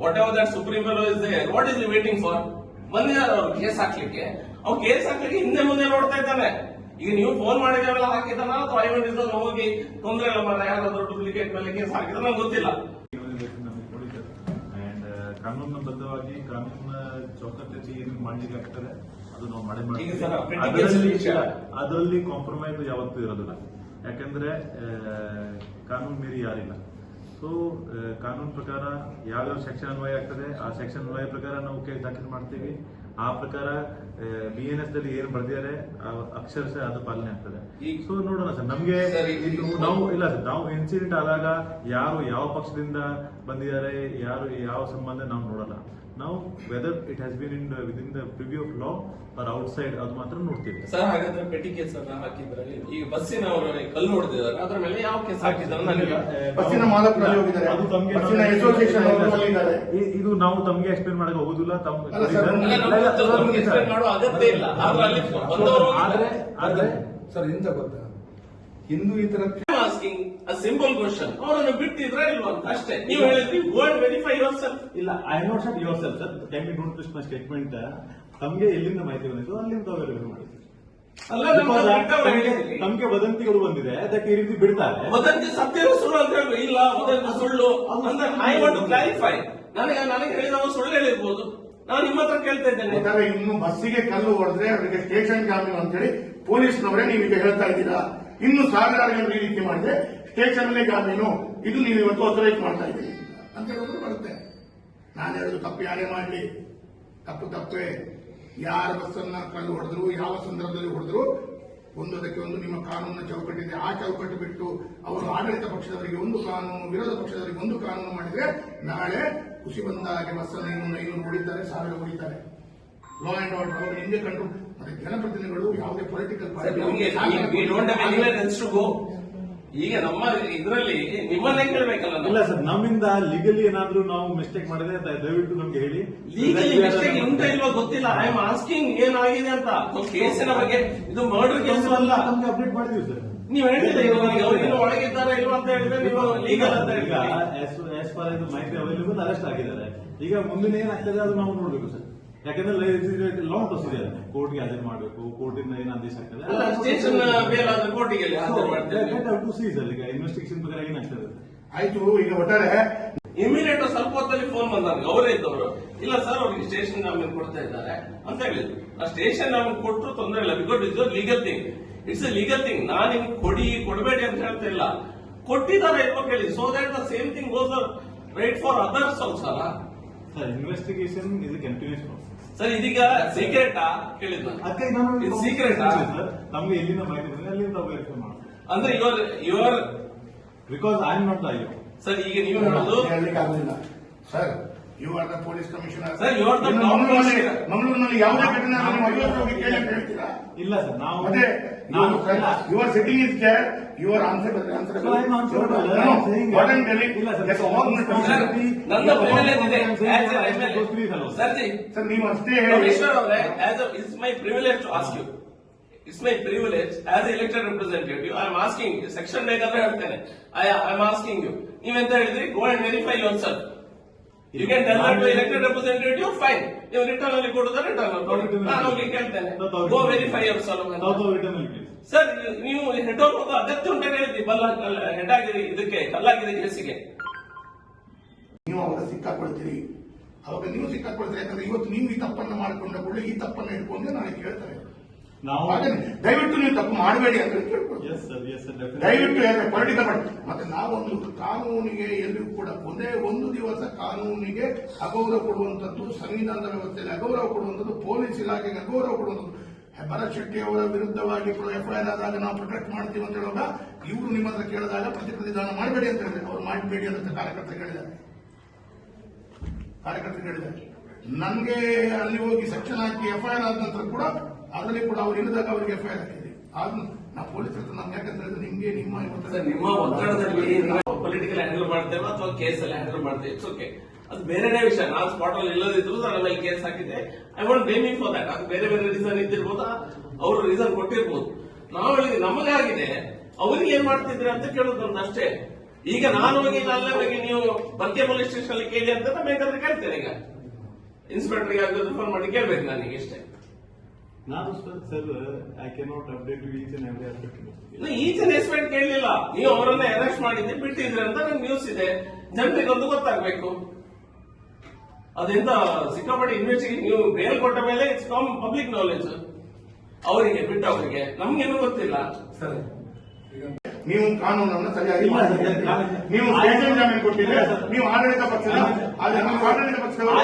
Whatever that supreme is there what is waiting for ಬಂದಿದ್ದಾರೆ ಅವ್ರು ಕೇಸ್ ಹಾಕ್ಲಿಕ್ಕೆ. ಅವ್ರು ಕೇಸ್ ಹಾಕ್ಲಿಕ್ಕೆ ಹಿಂದೆ ಮುಂದೆ ನೋಡ್ತಾ ಇದ್ದಾನೆ. ಈಗ ನೀವು ಫೋನ್ ಮಾಡಿದೆಲ್ಲ ಹಾಕಿದಾನ ಅಥವಾ ಐವನ್ ಇದ್ದಲ್ಲಿ ಹೋಗಿ ತೊಂದರೆ ಇಲ್ಲ ಮಾಡ ಯಾರಾದ್ರೂ ಡೂಪ್ಲಿಕೇಟ್ ಮೇಲೆ ಕೇಸ್ ಹಾಕಿದ್ರೆ ನಂಗೆ ಗೊತ್ತಿಲ್ಲ. ಕಾನೂನು ಬದ್ಧವಾಗಿ ಕಾನೂನಿನ ಚೌಕಟ್ಟಲ್ಲಿ ಏನು ಮಾಡ್ಲಿಕ್ಕೆ ಆಗ್ತದೆ? ಅದು ನಾವು ಮಳೆ ಮಾಡ್ತೀವಿ. ಅದರಲ್ಲಿ ಕಾಂಪ್ರಮೈಸ್ ಯಾವತ್ತೂ ಇರೋದಿಲ್ಲ. ಯಾಕಂದ್ರೆ ಕಾನೂನು ಮೀರಿ ಯಾರಿಲ್ಲ. ಸೊ ಕಾನೂನು ಪ್ರಕಾರ ಯಾವ್ಯಾವ ಸೆಕ್ಷನ್ ಅನ್ವಯ ಆಗ್ತದೆ ಆ ಸೆಕ್ಷನ್ ಅನ್ವಯ ಪ್ರಕಾರ ನಾವು ಕೇಸ್ ದಾಖಲು ಮಾಡ್ತೀವಿ. ಆ ಪ್ರಕಾರ ಬಿ ಎನ್ ಎಸ್ ದಲ್ಲಿ ಏನು ಬರ್ದಿದ್ದಾರೆ ಅಕ್ಷರಶಃ ಅದು ಪಾಲನೆ ಆಗ್ತದೆ. ಸೊ ನೋಡೋಣ ಸರ್ ನಮ್ಗೆ ನಾವು ಇಲ್ಲ ಸರ್ ನಾವು ಇನ್ಸಿಡೆಂಟ್ ಆದಾಗ ಯಾರು ಯಾವ ಪಕ್ಷದಿಂದ ಬಂದಿದ್ದಾರೆ ಯಾರು ಯಾವ ಸಂಬಂಧ ನಾವು ನೋಡಲ್ಲ. ನಾವು whether it has been in within the purview of law or outside ಅದು ಮಾತ್ರ ನೋಡ್ತೀವಿ. ಸರ್ ಹಾಗಾದ್ರೆ ಪೆಟ್ಟಿ ಕೇಸ್ ಅನ್ನ ಹಾಕಿದ್ರಲ್ಲಿ ಈಗ ಬಸ್ಸಿನವರು ಕಲ್ಲು ಹೊಡೆದಿದ್ದಾರೆ. ಅದರ ಮೇಲೆ ಯಾವ ಕೇಸ್ ಹಾಕಿದ್ದಾರೆ? ನನಗೆ ಬಸ್ಸಿನ ಮಾಲಕರಲ್ಲಿ ಹೋಗಿದ್ದಾರೆ. ಅದು ತಮ್ಗೆ ಬಸ್ಸಿನ ಅಸೋಸಿಯೇಷನ್ ಅವರು ಅಲ್ಲಿದ್ದಾರೆ ಇ- ಇದು ನಾವು ತಮ್ಗೆ ಎಕ್ಸ್ಪ್ಲೇನ್ ಮಾಡಕ್ಕೆ ಹೋಗುದಿಲ್ಲ ತಮ್ಮ ನಮ್ಗೆ explain ಮಾಡೋ ಅಗತ್ಯ ಇಲ್ಲ. ಆದ್ರೆ ಅಲ್ಲಿ ಬಂದವರು ಆದ್ರೆ ಆದ್ರೆ ಆದ್ರೆ ಸರ್ ಎಂತ ಗೊತ್ತಾ? ಹಿಂದೂ ಈ ತರ ಆಸ್ಕಿಂಗ್ ಅ ಸಿಂಪಲ್ ಕ್ವಶನ್ ಅವರನ್ನು ಬಿಟ್ಟಿದ್ರೆ ಇಲ್ವಾ ಅಂತ? ಅಷ್ಟೇ. ನೀವು ಹೇಳಿದ್ರಿ ವರ್ಡ್ ವೆರಿಫೈ ಯುವರ್ ಸೆಲ್ಫ್ ಇಲ್ಲ I not shot yourself sir can you don't Krishna my statement ತಮ್ಗೆ ಎಲ್ಲಿಂದ ಮಾಹಿತಿ ಬಂದಿತ್ತು? ಅಲ್ಲಿಂದ ಅವರು ವೆರಿಫೈ ಮಾಡಿ ಅಲ್ಲ ನಮ್ಮ ಬಿಟ್ಟವ್ರು ಹೇಳಿದ್ರಿ. ನಮ್ಗೆ ವದಂತಿಗಳು ಬಂದಿದೆ. ಅದಕ್ಕೆ ಈ ರೀತಿ ಬಿಡ್ತಾರೆ. ವದಂತಿ ಸತ್ಯನೂ ಸುಳ್ಳು ಅಂತ ಹೇಳಿ ಇಲ್ಲ ವದಂತಿ ಸುಳ್ಳು ಅಂದ್ರೆ ಐ ವಾಂಟ್ ಟು ಕ್ಲಾರಿಫೈ ನನಗೆ ನನಗೆ ಹೇಳಿದವ ಸುಳ್ಳು ಹೇಳಿರ್ಬೋದು. ನಾನು ನಿಮ್ಮ ಹತ್ರ ಕೇಳ್ತಾ ಇದ್ದೇನೆ. ಇನ್ನು ಬಸ್ಸಿಗೆ ಕಲ್ಲು ಹೊಡೆದ್ರೆ ಅವರಿಗೆ ಸ್ಟೇಷನ್ ಜಾಮೀನು ಅಂತೇಳಿ ಪೊಲೀಸ್ನವರೇ ನೀವೀಗ ಹೇಳ್ತಾ ಇದ್ದೀರಾ? ಇನ್ನು ಸಾವಿರಾರು ಜನರು ಈ ರೀತಿ ಮಾಡಿದ್ರೆ ಅಲ್ಲೇ ಜಾಮೀನು ಇದು ನೀವು ಇವತ್ತು ಅಥರೈಸ್ ಮಾಡ್ತಾ ಇದ್ದೀರಿ. ಅಂತ ಹೇಳಿದ್ರು ಬರುತ್ತೆ. ನಾನು ಹೇಳುದು ತಪ್ಪು ಯಾರೇ ಮಾಡಲಿ. ತಪ್ಪು ತಪ್ಪೇ. ಯಾರ ಬಸ್ಸನ್ನ ಕಲ್ಲು ಹೊಡೆದ್ರು, ಯಾವ ಸಂದರ್ಭದಲ್ಲಿ ಹೊಡೆದ್ರು, ಒಂದೊಂದಕ್ಕೆ ಒಂದು ನಿಮ್ಮ ಕಾನೂನಿನ ಚೌಕಟ್ಟಿದೆ ಆ ಚೌಕಟ್ಟು ಬಿಟ್ಟು ಅವರು ಆಡಳಿತ ಪಕ್ಷದವರಿಗೆ ಒಂದು ಕಾನೂನು, ವಿರೋಧ ಪಕ್ಷದವರಿಗೆ ಒಂದು ಕಾನೂನು ಮಾಡಿದ್ರೆ ನಾಳೆ ಖುಷಿ ಬಂದ ಹಾಗೆ ಬಸ್ಸನ್ನು ಇನ್ನೊಂದು ಐನೂರು ಹೊಡಿತಾರೆ, ಸಾವಿರ ಹೊಡಿತಾರೆ. ಲಾ ಅಂಡ್ ಆರ್ಡರ್ ಅವರು ಹಿಂದೆ ಕಂಡು ಜನಪ್ರತಿನಿಧಿಗಳು ಯಾವುದೇ ಪೊಲಿಟಿಕಲ್ to ಈಗ ನಮ್ಮ ಇದರಲ್ಲಿ ನಿಮ್ಮನ್ನೇ ಕೇಳಬೇಕಲ್ಲ ಇಲ್ಲ ಸರ್ ನಮ್ಮಿಂದ ಲೀಗಲಿ ಏನಾದ್ರೂ ನಾವು ಮಿಸ್ಟೇಕ್ ಮಾಡಿದ್ರೆ ದಯವಿಟ್ಟು ನಮ್ಗೆ ಹೇಳಿ. ಲೀಗಲಿ ಮಿಸ್ಟೇಕ್ ಉಂಟ ಇಲ್ವಾ ಗೊತ್ತಿಲ್ಲ. ಐ ಆಮ್ ಆಸ್ಕಿಂಗ್ ಏನಾಗಿದೆ ಅಂತ. ಕೇಸಿನ ಬಗ್ಗೆ ಇದು ಮರ್ಡರ್ ಕೇಸ್ ಅಲ್ಲ. ನಮ್ಗೆ ಅಪ್ಡೇಟ್ ಮಾಡಿದೀವಿ ಸರ್. ನೀವು ಹೇಳಿದ್ರೆ ಇವಾಗ ನನಗೆ ಅವ್ರು ಇನ್ನೂ ಒಳಗಿದ್ದಾರೆ ಇಲ್ವಾ ಅಂತ ಹೇಳಿದ್ರೆ ನೀವು ಲೀಗಲ್ ಅಂತ ಈಗ ಆಸ್ ಫಾರ್ ಇದು ಮಾಹಿತಿ ಅವೈಲೇಬಲ್ ಅರೆಸ್ಟ್ ಆಗಿದ್ದಾರೆ. ಈಗ ಮುಂದಿನ ಏನಾಗ್ತದೆ ಅದು ನಾವು ನೋಡ್ಬೇಕು ಸರ್. ಯಾಕಂದ್ರೆ ಲಾಂಗ್ ಪ್ರೊಸೀಜರ್ ಕೋರ್ಟ್ಗೆ ಹಾಜರು ಮಾಡಬೇಕು ಕೋರ್ಟಿಂದ ಏನು ಆದೇಶ ಆಗ್ತದೆ. ಇನ್ವೆಸ್ಟಿಗೇಷನ್ ಪ್ರಕಾರ ಏನಾಗ್ತದೆ? ಆಯ್ತು ಈಗ ಒಟ್ಟಾರೆ ಇಮಿಡಿಯೇಟ್ ಸ್ವಲ್ಪ ಹೊತ್ತಲ್ಲಿ ಫೋನ್ ಬಂದಾಗ ಅವರೇ ಇದ್ದವರು. ಇಲ್ಲ ಸರ್ ಅವ್ರಿಗೆ ಸ್ಟೇಷನ್ ಜಾಮೀನು ಕೊಡ್ತಾ ಇದ್ದಾರೆ ಅಂತ ಹೇಳಿದ್ರು. ಆ ಸ್ಟೇಷನ್ ಜಾಮೀನು ಕೊಟ್ಟರು ತೊಂದರೆ ಇಲ್ಲ. Because it's legal thing it's a legal thing ನಾನು ನಿಮ್ಗೆ ಕೊಡಿ ಕೊಡಬೇಡಿ ಅಂತ ಹೇಳ್ತಾ ಇಲ್ಲ. ಕೊಟ್ಟಿದ್ದಾರೆ ಇಲ್ವಾ ಕೇಳಿ. So that the same thing goes right for others also ಅಲ್ಲ? Sir investigation is continues sir ಇದೀಗ ಸೀಕ್ರೆಟ್ ಕೇಳಿದ್ ನಾನು ಅದಕ್ಕೆ ನಾನು ಇದು? ಸರ್. ತಮ್ಗೆ ಎಲ್ಲಿಂದ ಮಾಹಿತಿ ಬಂದ್ರೆ ಅಲ್ಲಿಂದ ವೆರಿಫೈ ಮಾಡಿ ಅಂದ್ರೆ your your because I am not the I sir ಈಗ ನೀವು ಹೇಳೋದು ಹೇಳಲಿಕ್ಕೆ ಆಗುದಿಲ್ಲ. Sir you are the police commissioner sir you are the ಮಂಗಳೂರಿನಲ್ಲಿ ಯಾವುದೇ ಘಟನೆ ನೀವು ಐವತ್ತು ಹೋಗಿ ಕೇಳಿ ಅಂತ ಹೇಳ್ತೀರಾ ಇಲ್ಲ ಸರ್ ನಾವು ಅದೇ ನಾವು you are sitting is there you are answer answer So I am answerable. I am saying- what am telling ಇಲ್ಲ ಸರ್. ದಟ್ಸ್ ಆಲ್ ಸರ್ ನನ್ನ privilege ಇದೆ I'm saying As a I am MLA. supposed to be fellow. Sir ji sir ನೀವು ಅಷ್ಟೇ ಹೇಳಿ ಕಮಿಷನರ್ ಅವರೇ as it's my privilege to ask you it's my privilege as elected representative I am asking section ಬೇಕಾದ್ರೆ ಹೇಳ್ತೇನೆ I I am asking you ನೀವೆಂತ ಹೇಳಿದ್ರಿ go and verify yourself you can tell that to elected representative fine ನೀವು ರಿಟರ್ನ್ ಅಲ್ಲಿ ಕೊಡುತ್ತಾರೆ ರಿಟರ್ನ್ ಅಲ್ಲಿ ನಾನು ಹೋಗಿ ಕೇಳ್ತೇನೆ ಗೋ ವೆರಿಫೈ ಯುವರ್ ತಾವು ಸೆಲ್ಫ್ ತಾವು return ಅಲ್ಲಿ please. ಸರ್ ನೀವು ಹೆಡ್ ಹೋಗೋದು ಅಗತ್ಯ ಉಂಟು ಹೇಳಿದ್ರಿ ಬಲ್ಲ ಹೆಡ್ ಆಗಿದೆ ಇದಕ್ಕೆ ಕಲ್ಲಾಗಿದೆ ಕೆಲಸಿಗೆ ನೀವು ಅವಾಗ ಸಿಕ್ಕಾಕೊಳ್ತೀರಿ. ಅವಾಗ ನೀವು ಸಿಕ್ಕಾಕೊಳ್ತೀರಿ ಯಾಕಂದ್ರೆ ಇವತ್ತು ನೀವು ಈ ತಪ್ಪನ್ನು ಮಾಡಿಕೊಂಡ ಕೂಡ ಈ ತಪ್ಪನ್ನು ಹಿಡ್ಕೊಂಡು ನಾನು ಕೇಳ್ತಾರೆ. ನಾವು ದಯವಿಟ್ಟು ನೀವು ತಪ್ಪು ಮಾಡಬೇಡಿ ಅಂತ ಹೇಳ್ಕೊಂಡು ಕೇಳ್ಕೊಳ್ತೀವಿ. ಎಸ್ ಸರ್ ಎಸ್ ಸರ್ ದಯವಿಟ್ಟು ಪರಿಣಿತ ಮಾಡಿ. ಮತ್ತೆ ನಾವೊಂದು ಕಾನೂನಿಗೆ ಎಲ್ಲೂ ಕೂಡ ಒಂದೇ ಒಂದು ದಿವಸ ಕಾನೂನಿಗೆ ಅಗೌರವ ಕೊಡುವಂಥದ್ದು ಸಂವಿಧಾನದ ವ್ಯವಸ್ಥೆಯಲ್ಲಿ ಅಗೌರವ ಕೊಡುವಂಥದ್ದು ಪೊಲೀಸ್ ಇಲಾಖೆಗೆ ಅಗೌರವ ಕೊಡುವಂಥದ್ದು. ಭರತ್ ಶೆಟ್ಟಿ ಅವರ ವಿರುದ್ಧವಾಗಿ ಎಫ್ಐಆರ್ ಆದಾಗ ನಾವು ಪ್ರೊಟೆಕ್ಟ್ ಮಾಡ್ತೀವಿ ಅಂತ ಹೇಳುವಾಗ ಇವರು ನಿಮ್ಮ ಹತ್ರ ಕೇಳಿದಾಗ ಪ್ರತಿಪ್ರತಿದಾನ ಮಾಡಬೇಡಿ ಅಂತ ಹೇಳಿದ್ರೆ ಅವ್ರು ಮಾಡಬೇಡಿ ಅಂತ ಕಾರ್ಯಕರ್ತರು ಕೇಳಿದ್ದಾರೆ ಕಾರ್ಯಕರ್ತರು ಕೇಳಿದ್ದಾರೆ ನನಗೆ ಅಲ್ಲಿ ಹೋಗಿ ಸೆಕ್ಷನ್ ಹಾಕಿ ಎಫ್ಐಆರ್ ಆದ ನಂತರ ಕೂಡ ಅದರಲ್ಲಿ ಕೂಡ ಅವ್ರು ಇಳಿದಾಗ ಅವ್ರಿಗೆ ಎಫ್ಐಆರ್ ಹಾಕಿದೆ ಆದ್ರೂ ನಾವು ಪೊಲೀಸ್ ಹತ್ರ ನಮ್ಗೆ ಯಾಕಂದ್ರೆ ಹೇಳಿದ್ರೆ ನಿಮ್ಗೆ ನಿಮ್ಮ ನಿಮ್ಮ ಒತ್ತಡದಲ್ಲಿ ಪೊಲಿಟಿಕಲ್ ಹ್ಯಾಂಡಲ್ ಮಾಡ್ತೇವೆ ಅಥವಾ ಕೇಸ್ ಅಲ್ಲಿ ಹ್ಯಾಂಡಲ್ ಮಾಡ್ತೇವೆ. ಇಟ್ಸ್ ಓಕೆ ಅದು ಬೇರೆನೇ ವಿಷಯ. ನಾನು ಸ್ಪಾಟ್ ಅಲ್ಲಿ ಇಲ್ಲದಿದ್ರು ನನ್ನ ಮೇಲೆ ಕೇಸ್ ಹಾಕಿದೆ I want blaming for that ಅದು ಬೇರೆ ಬೇರೆ ರೀಸನ್ ಇದ್ದಿರ್ಬೋದು ಅವರು ರೀಸನ್ ಕೊಟ್ಟಿರ್ಬೋದು. ನಾವು ಹೇಳಿದ್ವಿ ಆಗಿದೆ ಅವ್ರಿಗೆ ಏನ್ ಮಾಡ್ತಿದ್ರಿ ಅಂತ ಕೇಳೋದು ನಮ್ದು ಅಷ್ಟೇ. ಈಗ ನಾನು ಹೋಗಿ ಅಲ್ಲೇ ಹೋಗಿ ನೀವು ಬರ್ಕೆ ಪೊಲೀಸ್ ಸ್ಟೇಷನ್ ಅಲ್ಲಿ ಕೇಳಿ ಅಂತ ನಾನು ಬೇಕಾದ್ರೆ ಕೇಳ್ತೇನೆ ಈಗ. ಇನ್ಸ್ಪೆಕ್ಟರ್ಗೆ ಆಗೋದು ಫೋನ್ ಮಾಡಿ ಕೇಳ್ಬೇಕು ನನಗೆ ಇಷ್ಟೇ. ನಾನು sir I cannot update each and every aspect each aspect ಕೇಳಲಿಲ್ಲ. ನೀವು ಅವರನ್ನ ಅರೆಸ್ಟ್ ಮಾಡಿದ್ರಿ ಬಿಟ್ಟಿದ್ರೆ ಅಂತ ನಂಗೆ ನ್ಯೂಸ್ ಇದೆ. ಜನರಿಗೆ ಒಂದು ಗೊತ್ತಾಗ್ಬೇಕು. ಅದರಿಂದ ಸಿಕ್ಕಾಪಟ್ಟೆ ಇನ್ವೆಸ್ಟಿಗೇಷನ್ ನೀವು ಬೇಲ್ ಕೊಟ್ಟ ಮೇಲೆ ಇಟ್ಸ್ ಕಮ್ ಪಬ್ಲಿಕ್ ನಾಲೆಜ್ ಅವರಿಗೆ ಬಿಟ್ಟವರಿಗೆ ನಮ್ಗೇನು ಗೊತ್ತಿಲ್ಲ. ಸರ್ ನೀವು ಕಾನೂನನ್ನು ಸರಿಯಾಗಿ ನೀವು ಸ್ಟೇಷನ್ ಜಾಮೀನು ಕೊಟ್ಟಿದ್ರೆ ನೀವು ಆಡಳಿತ ಪಕ್ಷದ ಆದ್ರೆ ನಮ್ಮ ಆಡಳಿತ ಪಕ್ಷದವರು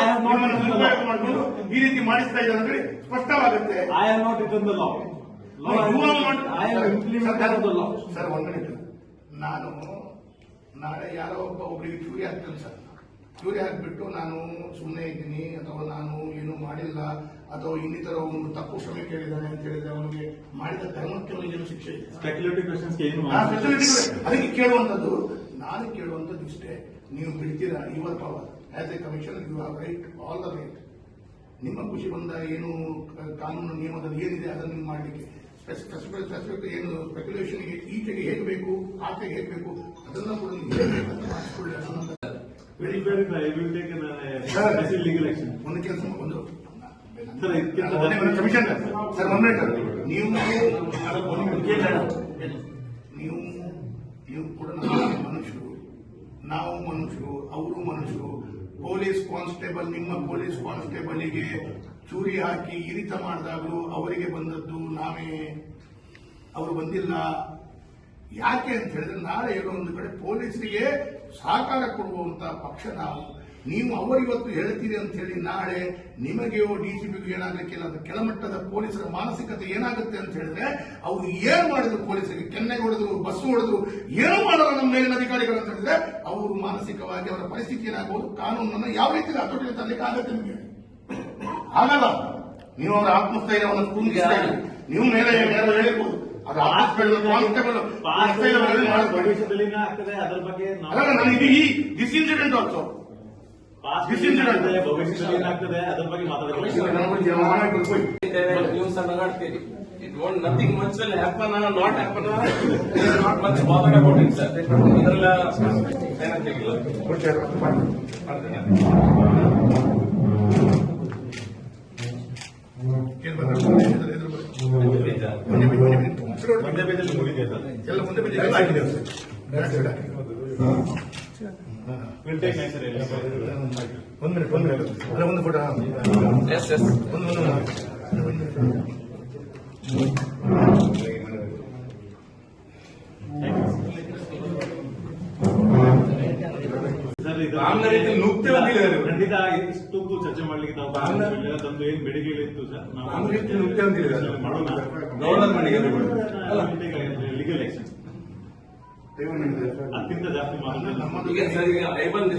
ದುರುಪಯೋಗ ಮಾಡಿಕೊಂಡು ಈ ರೀತಿ ಮಾಡಿಸ್ತಾ ಇದ್ದಾರೆ ಅಂದ್ರೆ ಸ್ಪಷ್ಟವಾಗುತ್ತೆ. I am not it the law sir ಒಂದು ಮಿನಿಟ್ ನಾನು ನಾಳೆ ಯಾರೋ ಒಬ್ಬ ಒಬ್ಬರಿಗೆ ಚೂರಿ ಹಾಕ್ತೇನೆ ಸರ್. ಚೂರಿ ಹಾಕ್ಬಿಟ್ಟು ನಾನು ಸುಮ್ಮನೆ ಇದ್ದೀನಿ ಅಥವಾ ನಾನು ಏನು ಮಾಡಿಲ್ಲ ಅಥವಾ ಇನ್ನಿತರ ಒಂದು ತಪ್ಪು ಕ್ಷಮೆ ಕೇಳಿದ್ದಾನೆ ಅಂತ ಹೇಳಿದ್ರೆ ಅವನಿಗೆ ಮಾಡಿದ ಧರ್ಮಕ್ಕೆ ಅವನಿಗೆ ಏನು ಶಿಕ್ಷೆ ಅದಕ್ಕೆ ಕೇಳುವಂತದ್ದು ನಾನು ಕೇಳುವಂತದ್ದು ಇಷ್ಟೇ. ನೀವು ಬಿಡ್ತೀರಾ? Your power as a commission you have right all the right ನಿಮ್ಮ ಖುಷಿ ಬಂದ ಏನು ಕಾನೂನು ನಿಯಮದಲ್ಲಿ ಏನಿದೆ ಅದನ್ನು ನೀವು ಮಾಡಲಿಕ್ಕೆ? ಸ್ಪೆಸಿಫಿಕ್ ಏನು ಸ್ಪೆಕ್ಯುಲೇಷನ್ಗೆ ಈಚೆಗೆ ಹೇಗೆ ಬೇಕು ಆಚೆಗೆ ಹೇಗೆ ಬೇಕು ಅದನ್ನ ಕೂಡ ನೀವು ಮಾಡಿಸ್ಕೊಳ್ಳಿ very verify I will take Sir. Legal action ಒಂದು ಕೆಲಸ ಒಂದು ಸರ್ ಕಮಿಷನ್ ಸರ್ ಒಂದು ಮಿನಿಟ್ ನೀವು ನೀವು ನೀವು ಕೂಡ ಮನುಷ್ಯರು ನಾವು ಮನುಷ್ಯರು ಅವರು ಮನುಷ್ಯರು ಪೊಲೀಸ್ ಕಾನ್ಸ್ಟೇಬಲ್ ನಿಮ್ಮ ಪೊಲೀಸ್ ಕಾನ್ಸ್ಟೇಬಲ್ಗೆ ಚೂರಿ ಹಾಕಿ ಇರಿತ ಮಾಡಿದಾಗಲೂ ಅವರಿಗೆ ಬಂದದ್ದು ನಾವೇ. ಅವರು ಬಂದಿಲ್ಲ. ಯಾಕೆ ಅಂತ ಹೇಳಿದ್ರೆ ನಾಳೆ ಏನೋ ಒಂದು ಕಡೆ ಪೊಲೀಸರಿಗೆ ಸಹಕಾರ ಕೊಡುವಂತ ಪಕ್ಷ ನಾವು. ನೀವು ಅವರಿವತ್ತು ಹೇಳ್ತೀರಿ ಅಂತ ಹೇಳಿ ನಾಳೆ ನಿಮಗೆಯೋ ಡಿಸಿಪಿಗೂ ಏನಾಗಲಿಕ್ಕಿಲ್ಲ ಅದು ಕೆಳಮಟ್ಟದ ಪೊಲೀಸರ ಮಾನಸಿಕತೆ ಏನಾಗುತ್ತೆ ಅಂತ ಹೇಳಿದ್ರೆ ಅವರು ಏನು ಮಾಡಿದ್ರು ಪೊಲೀಸರಿಗೆ? ಕೆನ್ನೆಗೆ ಹೊಡೆದ್ರು ಬಸ್ ಹೊಡೆದ್ರು ಏನು ಮಾಡಲ್ಲ ನಮ್ಮ ಮೇಲಿನ ಅಧಿಕಾರಿಗಳು ಅಂತ ಹೇಳಿದ್ರೆ ಅವರು ಮಾನಸಿಕವಾಗಿ ಅವರ ಪರಿಸ್ಥಿತಿ ಏನಾಗಬಹುದು ಕಾನೂನನ್ನು ಯಾವ ರೀತಿ ಹತೋಟಿಗೆ ತರಲಿಕ್ಕೆ ಆಗತ್ತೆ ನಿಮಗೆ? ಆಗಲ್ಲ. ನೀವು ಅವರ ಆತ್ಮಸ್ಥೈರ್ಯವನ್ನು ಇದ್ದೀರಿ. ನೀವು ಮೇಲೆ ಹೇಳಬಹುದು ಹೇಳಿರ್ಬೋದು ಭವಿಷ್ಯದಲ್ಲಿ ಆಗ್ತದೆ ಅದರ ಬಗ್ಗೆ ಅಲ್ಲ ನನಗೆ ಈ ದಿಸ್ ಇನ್ಸಿಡೆಂಟ್ ಆಲ್ಸೋ. ಭವಿಷ್ಯದಲ್ಲಿ ಏನಾಗ್ತದೆ ಅದರ ಬಗ್ಗೆ ಮಾತಾಡಬೇಕು news ನಗಾಡ್ತೀರಿ. It want nothing much will happen not happen not much bother about it sir ಇದೆಲ್ಲ ಏನಂತಿಲ್ಲ ಒಂದೇ ಪೇಜಲ್ಲಿ ಮುಗಿದಿದೆ ಸರ್ ಎಲ್ಲ ಮುಂದೆ ಬಿದ್ದು ಎಲ್ಲ ಆಗಿದೆ sir. Back side take nicer ಒಂದು ಮಿನಿಟ್ ಒಂದು ಮಿನಿಟ್ ಅಲ್ಲ ಒಂದು ಫೋಟೋ ಎಸ್ ಎಸ್ ಒಂದು ಒಂದು. ರೀತಿ ಖಂಡಿತ ಇಷ್ಟು ಚರ್ಚೆ ಮಾಡ್ಲಿಕ್ಕೆ ನಾವು ತಂದು ಏನ್ ಇತ್ತು ಸರ್. ಬಾಂಗ್ಲಾ ರೀತಿ. ಮಾಡೋಣ. ಗೌರ್ನರ್ ಮನೆಗೆ. ಲೀಗಲ್ ಆಕ್ಷನ್ ಅದಕ್ಕಿಂತ ಜಾಸ್ತಿ ಐಬನ್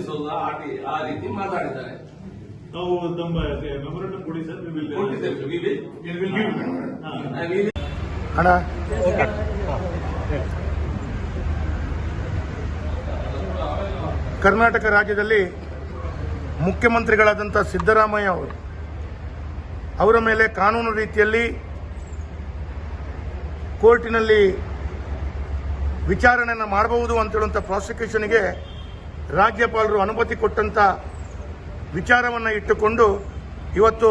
ಆ ರೀತಿ ಮಾತಾಡಿದ್ದಾರೆ. ನಾವು ನಮ್ಮ ಕೊಡಿ ಸರ್. ವಿಲ್ will- ಕೊಟ್ಟಿದ್ದೇವೆ ಕರ್ನಾಟಕ ರಾಜ್ಯದಲ್ಲಿ ಮುಖ್ಯಮಂತ್ರಿಗಳಾದಂಥ ಸಿದ್ದರಾಮಯ್ಯ ಅವರು ಅವರ ಮೇಲೆ ಕಾನೂನು ರೀತಿಯಲ್ಲಿ ಕೋರ್ಟಿನಲ್ಲಿ ವಿಚಾರಣೆಯನ್ನು ಮಾಡಬಹುದು ಅಂತೇಳುವಂಥ ಪ್ರಾಸಿಕ್ಯೂಷನ್ಗೆ ರಾಜ್ಯಪಾಲರು ಅನುಮತಿ ಕೊಟ್ಟಂಥ ವಿಚಾರವನ್ನು ಇಟ್ಟುಕೊಂಡು ಇವತ್ತು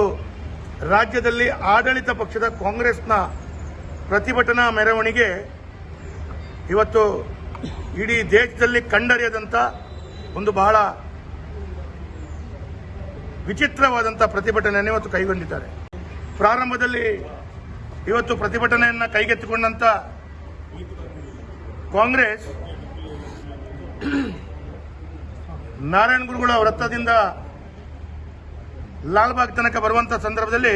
ರಾಜ್ಯದಲ್ಲಿ ಆಡಳಿತ ಪಕ್ಷದ ಕಾಂಗ್ರೆಸ್ನ ಪ್ರತಿಭಟನಾ ಮೆರವಣಿಗೆ ಇವತ್ತು ಇಡೀ ದೇಶದಲ್ಲಿ ಕಂಡರಿಯದಂಥ ಒಂದು ಬಹಳ ವಿಚಿತ್ರವಾದಂಥ ಪ್ರತಿಭಟನೆಯನ್ನು ಇವತ್ತು ಕೈಗೊಂಡಿದ್ದಾರೆ. ಪ್ರಾರಂಭದಲ್ಲಿ ಇವತ್ತು ಪ್ರತಿಭಟನೆಯನ್ನು ಕೈಗೆತ್ತಿಕೊಂಡಂಥ ಕಾಂಗ್ರೆಸ್ ನಾರಾಯಣ ಗುರುಗಳ ವೃತ್ತದಿಂದ ಲಾಲ್ಬಾಗ್ ತನಕ ಬರುವಂಥ ಸಂದರ್ಭದಲ್ಲಿ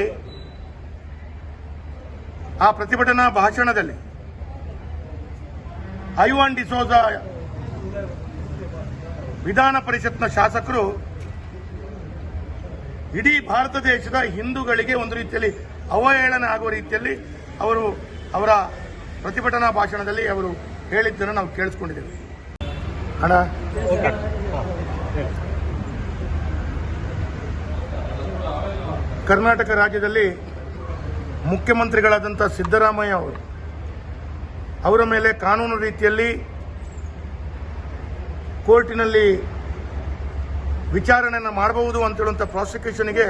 ಆ ಪ್ರತಿಭಟನಾ ಭಾಷಣದಲ್ಲಿ ಐವಾನ್ ಡಿಸೋಜ ವಿಧಾನ ಪರಿಷತ್ನ ಶಾಸಕರು ಇಡೀ ಭಾರತ ದೇಶದ ಹಿಂದೂಗಳಿಗೆ ಒಂದು ರೀತಿಯಲ್ಲಿ ಅವಹೇಳನ ಆಗುವ ರೀತಿಯಲ್ಲಿ ಅವರು ಅವರ ಪ್ರತಿಭಟನಾ ಭಾಷಣದಲ್ಲಿ ಅವರು ಹೇಳಿದ್ದನ್ನು ನಾವು ಕೇಳಿಸ್ಕೊಂಡಿದ್ದೇವೆ. ಹಣ ಕರ್ನಾಟಕ ರಾಜ್ಯದಲ್ಲಿ ಮುಖ್ಯಮಂತ್ರಿಗಳಾದಂಥ ಸಿದ್ದರಾಮಯ್ಯ ಅವರು ಅವರ ಮೇಲೆ ಕಾನೂನು ರೀತಿಯಲ್ಲಿ ಕೋರ್ಟಿನಲ್ಲಿ ವಿಚಾರಣೆಯನ್ನು ಮಾಡಬಹುದು ಅಂತೇಳುವಂಥ ಪ್ರಾಸಿಕ್ಯೂಷನ್ಗೆ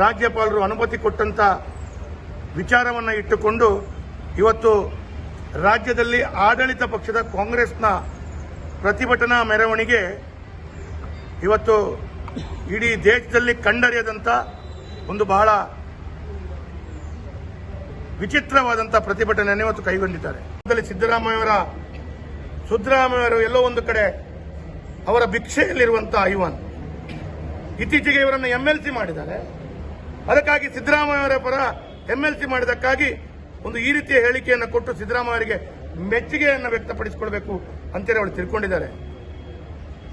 ರಾಜ್ಯಪಾಲರು ಅನುಮತಿ ಕೊಟ್ಟಂಥ ವಿಚಾರವನ್ನು ಇಟ್ಟುಕೊಂಡು ಇವತ್ತು ರಾಜ್ಯದಲ್ಲಿ ಆಡಳಿತ ಪಕ್ಷದ ಕಾಂಗ್ರೆಸ್ನ ಪ್ರತಿಭಟನಾ ಮೆರವಣಿಗೆ ಇವತ್ತು ಇಡೀ ದೇಶದಲ್ಲಿ ಕಂಡರಿಯದಂಥ ಒಂದು ಬಹಳ ವಿಚಿತ್ರವಾದಂಥ ಪ್ರತಿಭಟನೆಯನ್ನು ಇವತ್ತು ಕೈಗೊಂಡಿದ್ದಾರೆ. ಸಿದ್ದರಾಮಯ್ಯವರ ಸಿದ್ದರಾಮಯ್ಯವರು ಎಲ್ಲೋ ಒಂದು ಕಡೆ ಅವರ ಭಿಕ್ಷೆಯಲ್ಲಿರುವಂಥ ಐವಾನ್. ಇತ್ತೀಚೆಗೆ ಇವರನ್ನು ಎಂ ಎಲ್ ಸಿ ಮಾಡಿದ್ದಾರೆ. ಅದಕ್ಕಾಗಿ ಸಿದ್ದರಾಮಯ್ಯವರ ಪರ ಎಂ ಎಲ್ ಸಿ ಮಾಡಿದಕ್ಕಾಗಿ ಒಂದು ಈ ರೀತಿಯ ಹೇಳಿಕೆಯನ್ನು ಕೊಟ್ಟು ಸಿದ್ದರಾಮಯ್ಯರಿಗೆ ಮೆಚ್ಚುಗೆಯನ್ನು ವ್ಯಕ್ತಪಡಿಸಿಕೊಳ್ಬೇಕು ಅಂತೇಳಿ ಅವರು ತಿಳ್ಕೊಂಡಿದ್ದಾರೆ.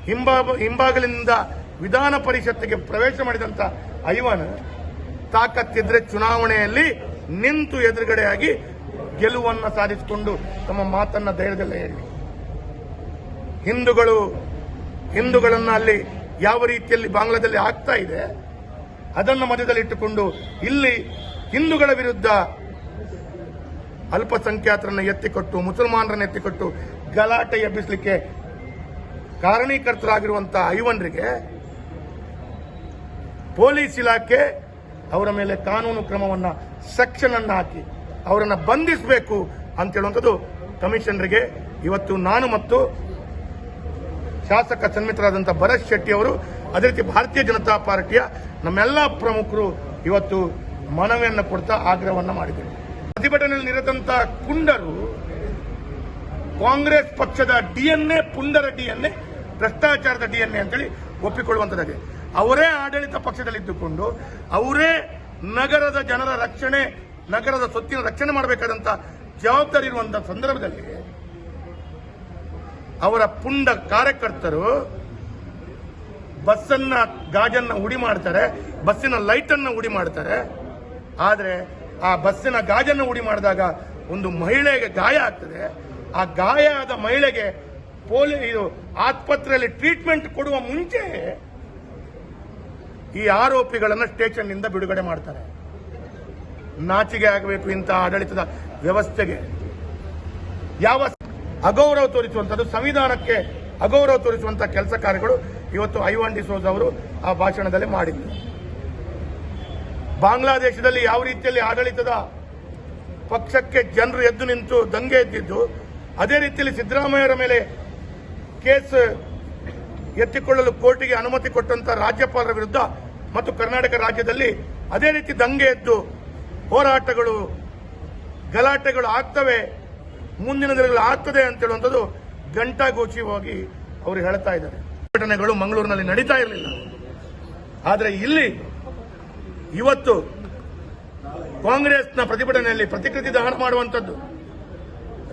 ಹಿಂಬಾ ಹಿಂಬಾಗಲಿನಿಂದ ವಿಧಾನ ಪರಿಷತ್ತಿಗೆ ಪ್ರವೇಶ ಮಾಡಿದಂಥ ಐವಾನ್ ತಾಕತ್ತಿದ್ರೆ ಚುನಾವಣೆಯಲ್ಲಿ ನಿಂತು ಎದುರುಗಡೆಯಾಗಿ ಗೆಲುವನ್ನು ಸಾಧಿಸಿಕೊಂಡು ತಮ್ಮ ಮಾತನ್ನ ಧೈರ್ಯದಲ್ಲೇ ಹೇಳಿ. ಹಿಂದೂಗಳು ಹಿಂದೂಗಳನ್ನ ಅಲ್ಲಿ ಯಾವ ರೀತಿಯಲ್ಲಿ ಬಾಂಗ್ಲಾದಲ್ಲಿ ಆಗ್ತಾ ಇದೆ, ಅದನ್ನು ಮಧ್ಯದಲ್ಲಿ ಇಟ್ಟುಕೊಂಡು ಇಲ್ಲಿ ಹಿಂದೂಗಳ ವಿರುದ್ಧ ಅಲ್ಪಸಂಖ್ಯಾತರನ್ನ ಎತ್ತಿಕೊಟ್ಟು, ಮುಸಲ್ಮಾನರನ್ನ ಎತ್ತಿಕೊಟ್ಟು ಗಲಾಟೆ ಎಬ್ಬಿಸಲಿಕ್ಕೆ ಕಾರಣೀಕರ್ತರಾಗಿರುವಂತಹ ಐವನ್ರಿಗೆ ಪೊಲೀಸ್ ಇಲಾಖೆ ಅವರ ಮೇಲೆ ಕಾನೂನು ಕ್ರಮವನ್ನ ಸೆಕ್ಷನ್ ಅನ್ನು ಹಾಕಿ ಅವರನ್ನು ಬಂಧಿಸಬೇಕು ಅಂತ ಕಮಿಷನರ್ಗೆ. ಇವತ್ತು ನಾನು ಮತ್ತು ಶಾಸಕ ಸನ್ಮಿತರಾದಂಥ ಭರತ್ ಶೆಟ್ಟಿ ಅವರು, ಅದೇ ರೀತಿ ಭಾರತೀಯ ಜನತಾ ಪಾರ್ಟಿಯ ನಮ್ಮೆಲ್ಲ ಪ್ರಮುಖರು ಇವತ್ತು ಮನವಿಯನ್ನು ಕೊಡ್ತಾ ಆಗ್ರಹವನ್ನು ಮಾಡಿದರು. ಪ್ರತಿಭಟನೆಯಲ್ಲಿ ನಿರತಂತ ಕುಂಡರು ಕಾಂಗ್ರೆಸ್ ಪಕ್ಷದ ಡಿಎನ್ಎ, ಪುಂಡರ ಡಿಎನ್ಎ, ಭ್ರಷ್ಟಾಚಾರದ ಡಿಎನ್ಎ ಅಂತೇಳಿ ಒಪ್ಪಿಕೊಳ್ಳುವಂಥದ್ದಾಗಿದೆ ಅವರೇ ಆಡಳಿತ ಪಕ್ಷದಲ್ಲಿದ್ದುಕೊಂಡು, ಅವರೇ ನಗರದ ಜನರ ರಕ್ಷಣೆ, ನಗರದ ಸೊತ್ತಿನ ರಕ್ಷಣೆ ಮಾಡಬೇಕಾದಂಥ ಜವಾಬ್ದಾರಿ ಇರುವಂಥ ಸಂದರ್ಭದಲ್ಲಿ ಅವರ ಪುಂಡ ಕಾರ್ಯಕರ್ತರು ಬಸ್ಸನ್ನ, ಗಾಜನ್ನ ಉಡಿ ಮಾಡ್ತಾರೆ, ಬಸ್ಸಿನ ಲೈಟನ್ನು ಉಡಿ ಮಾಡ್ತಾರೆ. ಆದರೆ ಆ ಬಸ್ಸಿನ ಗಾಜನ್ನು ಉಡಿ ಮಾಡಿದಾಗ ಒಂದು ಮಹಿಳೆಗೆ ಗಾಯ ಆಗ್ತದೆ. ಆ ಗಾಯ ಆದ ಮಹಿಳೆಗೆ ಪೋಲಿ, ಇದು ಆಸ್ಪತ್ರೆಯಲ್ಲಿ ಟ್ರೀಟ್ಮೆಂಟ್ ಕೊಡುವ ಮುಂಚೆ ಈ ಆರೋಪಿಗಳನ್ನು ಸ್ಟೇಷನ್ನಿಂದ ಬಿಡುಗಡೆ ಮಾಡ್ತಾರೆ. ನಾಚಿಗೆ ಆಗಬೇಕು ಇಂಥ ಆಡಳಿತದ ವ್ಯವಸ್ಥೆಗೆ. ಯಾವ ಅಗೌರವ ತೋರಿಸುವಂಥದ್ದು, ಸಂವಿಧಾನಕ್ಕೆ ಅಗೌರವ ತೋರಿಸುವಂಥ ಕೆಲಸ ಕಾರ್ಯಗಳು ಇವತ್ತು ಐವಾನ್ ಡಿಸೋಜ್ ಅವರು ಆ ಭಾಷಣದಲ್ಲಿ ಮಾಡಿದ್ರು. ಬಾಂಗ್ಲಾದೇಶದಲ್ಲಿ ಯಾವ ರೀತಿಯಲ್ಲಿ ಆಡಳಿತದ ಪಕ್ಷಕ್ಕೆ ಜನರು ಎದ್ದು ನಿಂತು ದಂಗೆ ಎದ್ದಿದ್ದು, ಅದೇ ರೀತಿಯಲ್ಲಿ ಸಿದ್ದರಾಮಯ್ಯರ ಮೇಲೆ ಕೇಸ್ ಎತ್ತಿಕೊಳ್ಳಲು ಕೋರ್ಟಿಗೆ ಅನುಮತಿ ಕೊಟ್ಟಂತ ರಾಜ್ಯಪಾಲರ ವಿರುದ್ಧ ಮತ್ತು ಕರ್ನಾಟಕ ರಾಜ್ಯದಲ್ಲಿ ಅದೇ ರೀತಿ ದಂಗೆ ಎದ್ದು ಹೋರಾಟಗಳು, ಗಲಾಟೆಗಳು ಆಗ್ತವೆ. ಮುಂದಿನ ದಿನಗಳು ಆಗ್ತದೆ ಅಂತ ಹೇಳುವಂಥದ್ದು ಹೋಗಿ ಅವರು ಹೇಳ್ತಾ ಇದ್ದಾರೆ. ಘಟನೆಗಳು ಮಂಗಳೂರಿನಲ್ಲಿ ನಡೀತಾ ಇರಲಿಲ್ಲ. ಆದರೆ ಇಲ್ಲಿ ಇವತ್ತು ಕಾಂಗ್ರೆಸ್ನ ಪ್ರತಿಭಟನೆಯಲ್ಲಿ ಪ್ರತಿಕೃತಿ ದಹನ ಮಾಡುವಂಥದ್ದು,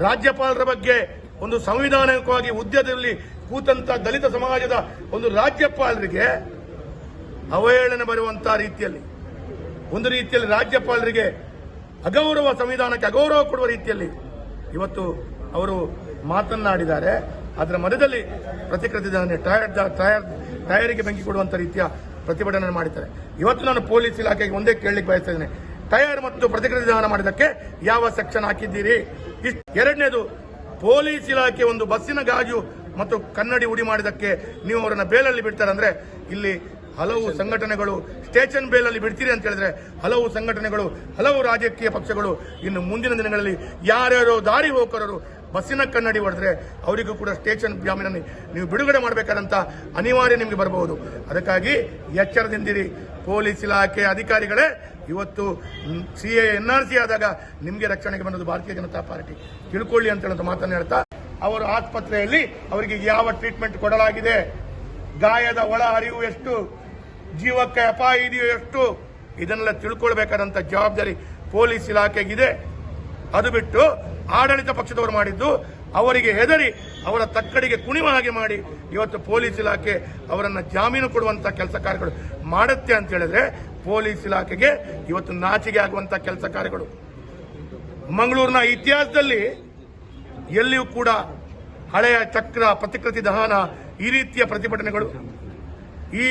ರಾಜ್ಯಪಾಲರ ಬಗ್ಗೆ ಒಂದು ಸಂವಿಧಾನಿಕವಾಗಿ ಹುದ್ದೆಯಲ್ಲಿ ಕೂತಂತ ದಲಿತ ಸಮಾಜದ ಒಂದು ರಾಜ್ಯಪಾಲರಿಗೆ ಅವಹೇಳನ ಬರುವಂತಹ ರೀತಿಯಲ್ಲಿ, ಒಂದು ರೀತಿಯಲ್ಲಿ ರಾಜ್ಯಪಾಲರಿಗೆ ಅಗೌರವ ಸಂವಿಧಾನಕ್ಕೆ ಅಗೌರವ ಕೊಡುವ ರೀತಿಯಲ್ಲಿ ಇವತ್ತು ಅವರು ಮಾತನಾಡಿದ್ದಾರೆ ಅದರ ಮಧ್ಯದಲ್ಲಿ ಪ್ರತಿಕ್ರಿಯಿಸಿದ್ದಾನೆ ಟಯರ್ ಟಯರ್, ಟಯರಿಗೆ ಬೆಂಕಿ ಕೊಡುವಂತ ರೀತಿಯ ಪ್ರತಿಭಟನೆ ಮಾಡಿದ್ದಾರೆ. ಇವತ್ತು ನಾನು ಪೊಲೀಸ್ ಇಲಾಖೆಗೆ ಒಂದೇ ಕೇಳಲಿಕ್ಕೆ ಬಯಸ್ತಾ ಇದ್ದೇನೆ. ಟೈರ್ ಮತ್ತು ಪ್ರತಿಕ್ರಿಯಿಸಿದಾನ ಮಾಡಿದ್ದಕ್ಕೆ ಯಾವ ಸೆಕ್ಷನ್ ಹಾಕಿದ್ದೀರಿ? ಎರಡನೇದು, ಪೊಲೀಸ್ ಇಲಾಖೆ ಒಂದು ಬಸ್ಸಿನ ಗಾಜು ಮತ್ತು ಕನ್ನಡಿ ಉಡಿ ಮಾಡಿದ್ದಕ್ಕೆ ನೀವು ಅವರನ್ನ ಬೇಲಲ್ಲಿ ಬಿಡ್ತಾರೆ ಅಂದ್ರೆ ಇಲ್ಲಿ ಹಲವು ಸಂಘಟನೆಗಳು ಸ್ಟೇಷನ್ ಅಲ್ಲಿ ಬಿಡ್ತೀರಿ ಅಂತ ಹೇಳಿದ್ರೆ ಹಲವು ಸಂಘಟನೆಗಳು, ಹಲವು ರಾಜಕೀಯ ಪಕ್ಷಗಳು ಇನ್ನು ಮುಂದಿನ ದಿನಗಳಲ್ಲಿ ಯಾರ್ಯಾರು ದಾರಿ ಹೋಕರರು ಬಸ್ಸಿನ ಕನ್ನಡಿ ಹೊಡೆದ್ರೆ ಅವರಿಗೂ ಕೂಡ ಸ್ಟೇಷನ್ ಜಾಮೀನಲ್ಲಿ ನೀವು ಬಿಡುಗಡೆ ಮಾಡಬೇಕಾದಂತ ಅನಿವಾರ್ಯ ನಿಮಗೆ ಬರಬಹುದು. ಅದಕ್ಕಾಗಿ ಎಚ್ಚರದಿಂದಿರಿ. ಪೊಲೀಸ್ ಇಲಾಖೆ ಅಧಿಕಾರಿಗಳೇ, ಇವತ್ತು C A, N R C ಆದಾಗ ನಿಮಗೆ ರಕ್ಷಣೆಗೆ ಬಂದದ್ದು ಭಾರತೀಯ ಜನತಾ ಪಾರ್ಟಿ. ತಿಳ್ಕೊಳ್ಳಿ ಅಂತ ಹೇಳೋದು ಮಾತನ್ನು ಹೇಳ್ತಾ, ಅವರು ಆಸ್ಪತ್ರೆಯಲ್ಲಿ ಅವರಿಗೆ ಯಾವ ಟ್ರೀಟ್ಮೆಂಟ್ ಕೊಡಲಾಗಿದೆ? ಗಾಯದ ಒಳ ಹರಿವು ಎಷ್ಟು? ಜೀವಕ್ಕೆ ಅಪಾಯ ಇದೆಯೋ ಎಷ್ಟು? ಇದನ್ನೆಲ್ಲ ತಿಳ್ಕೊಳ್ಬೇಕಾದಂತ ಜವಾಬ್ದಾರಿ ಪೊಲೀಸ್ ಇಲಾಖೆಗಿದೆ. ಅದು ಬಿಟ್ಟು ಆಡಳಿತ ಪಕ್ಷದವರು ಮಾಡಿದ್ದು, ಅವರಿಗೆ ಹೆದರಿ, ಅವರ ತಕ್ಕಡಿಗೆ ಕುಣಿವ ಹಾಗೆ ಮಾಡಿ ಇವತ್ತು ಪೊಲೀಸ್ ಇಲಾಖೆ ಅವರನ್ನು ಜಾಮೀನು ಕೊಡುವಂತ ಕೆಲಸ ಕಾರ್ಯಗಳು ಮಾಡುತ್ತೆ ಅಂತ ಹೇಳಿದ್ರೆ ಪೊಲೀಸ್ ಇಲಾಖೆಗೆ ಇವತ್ತು ನಾಚಿಗೆ ಆಗುವಂತ ಕೆಲಸ ಕಾರ್ಯಗಳು. ಮಂಗಳೂರಿನ ಇತಿಹಾಸದಲ್ಲಿ ಎಲ್ಲಿಯೂ ಕೂಡ ಹಳೆಯ ಚಕ್ರ, ಪ್ರತಿಕೃತಿ ದಹನ ಈ ರೀತಿಯ ಪ್ರತಿಭಟನೆಗಳು ಈ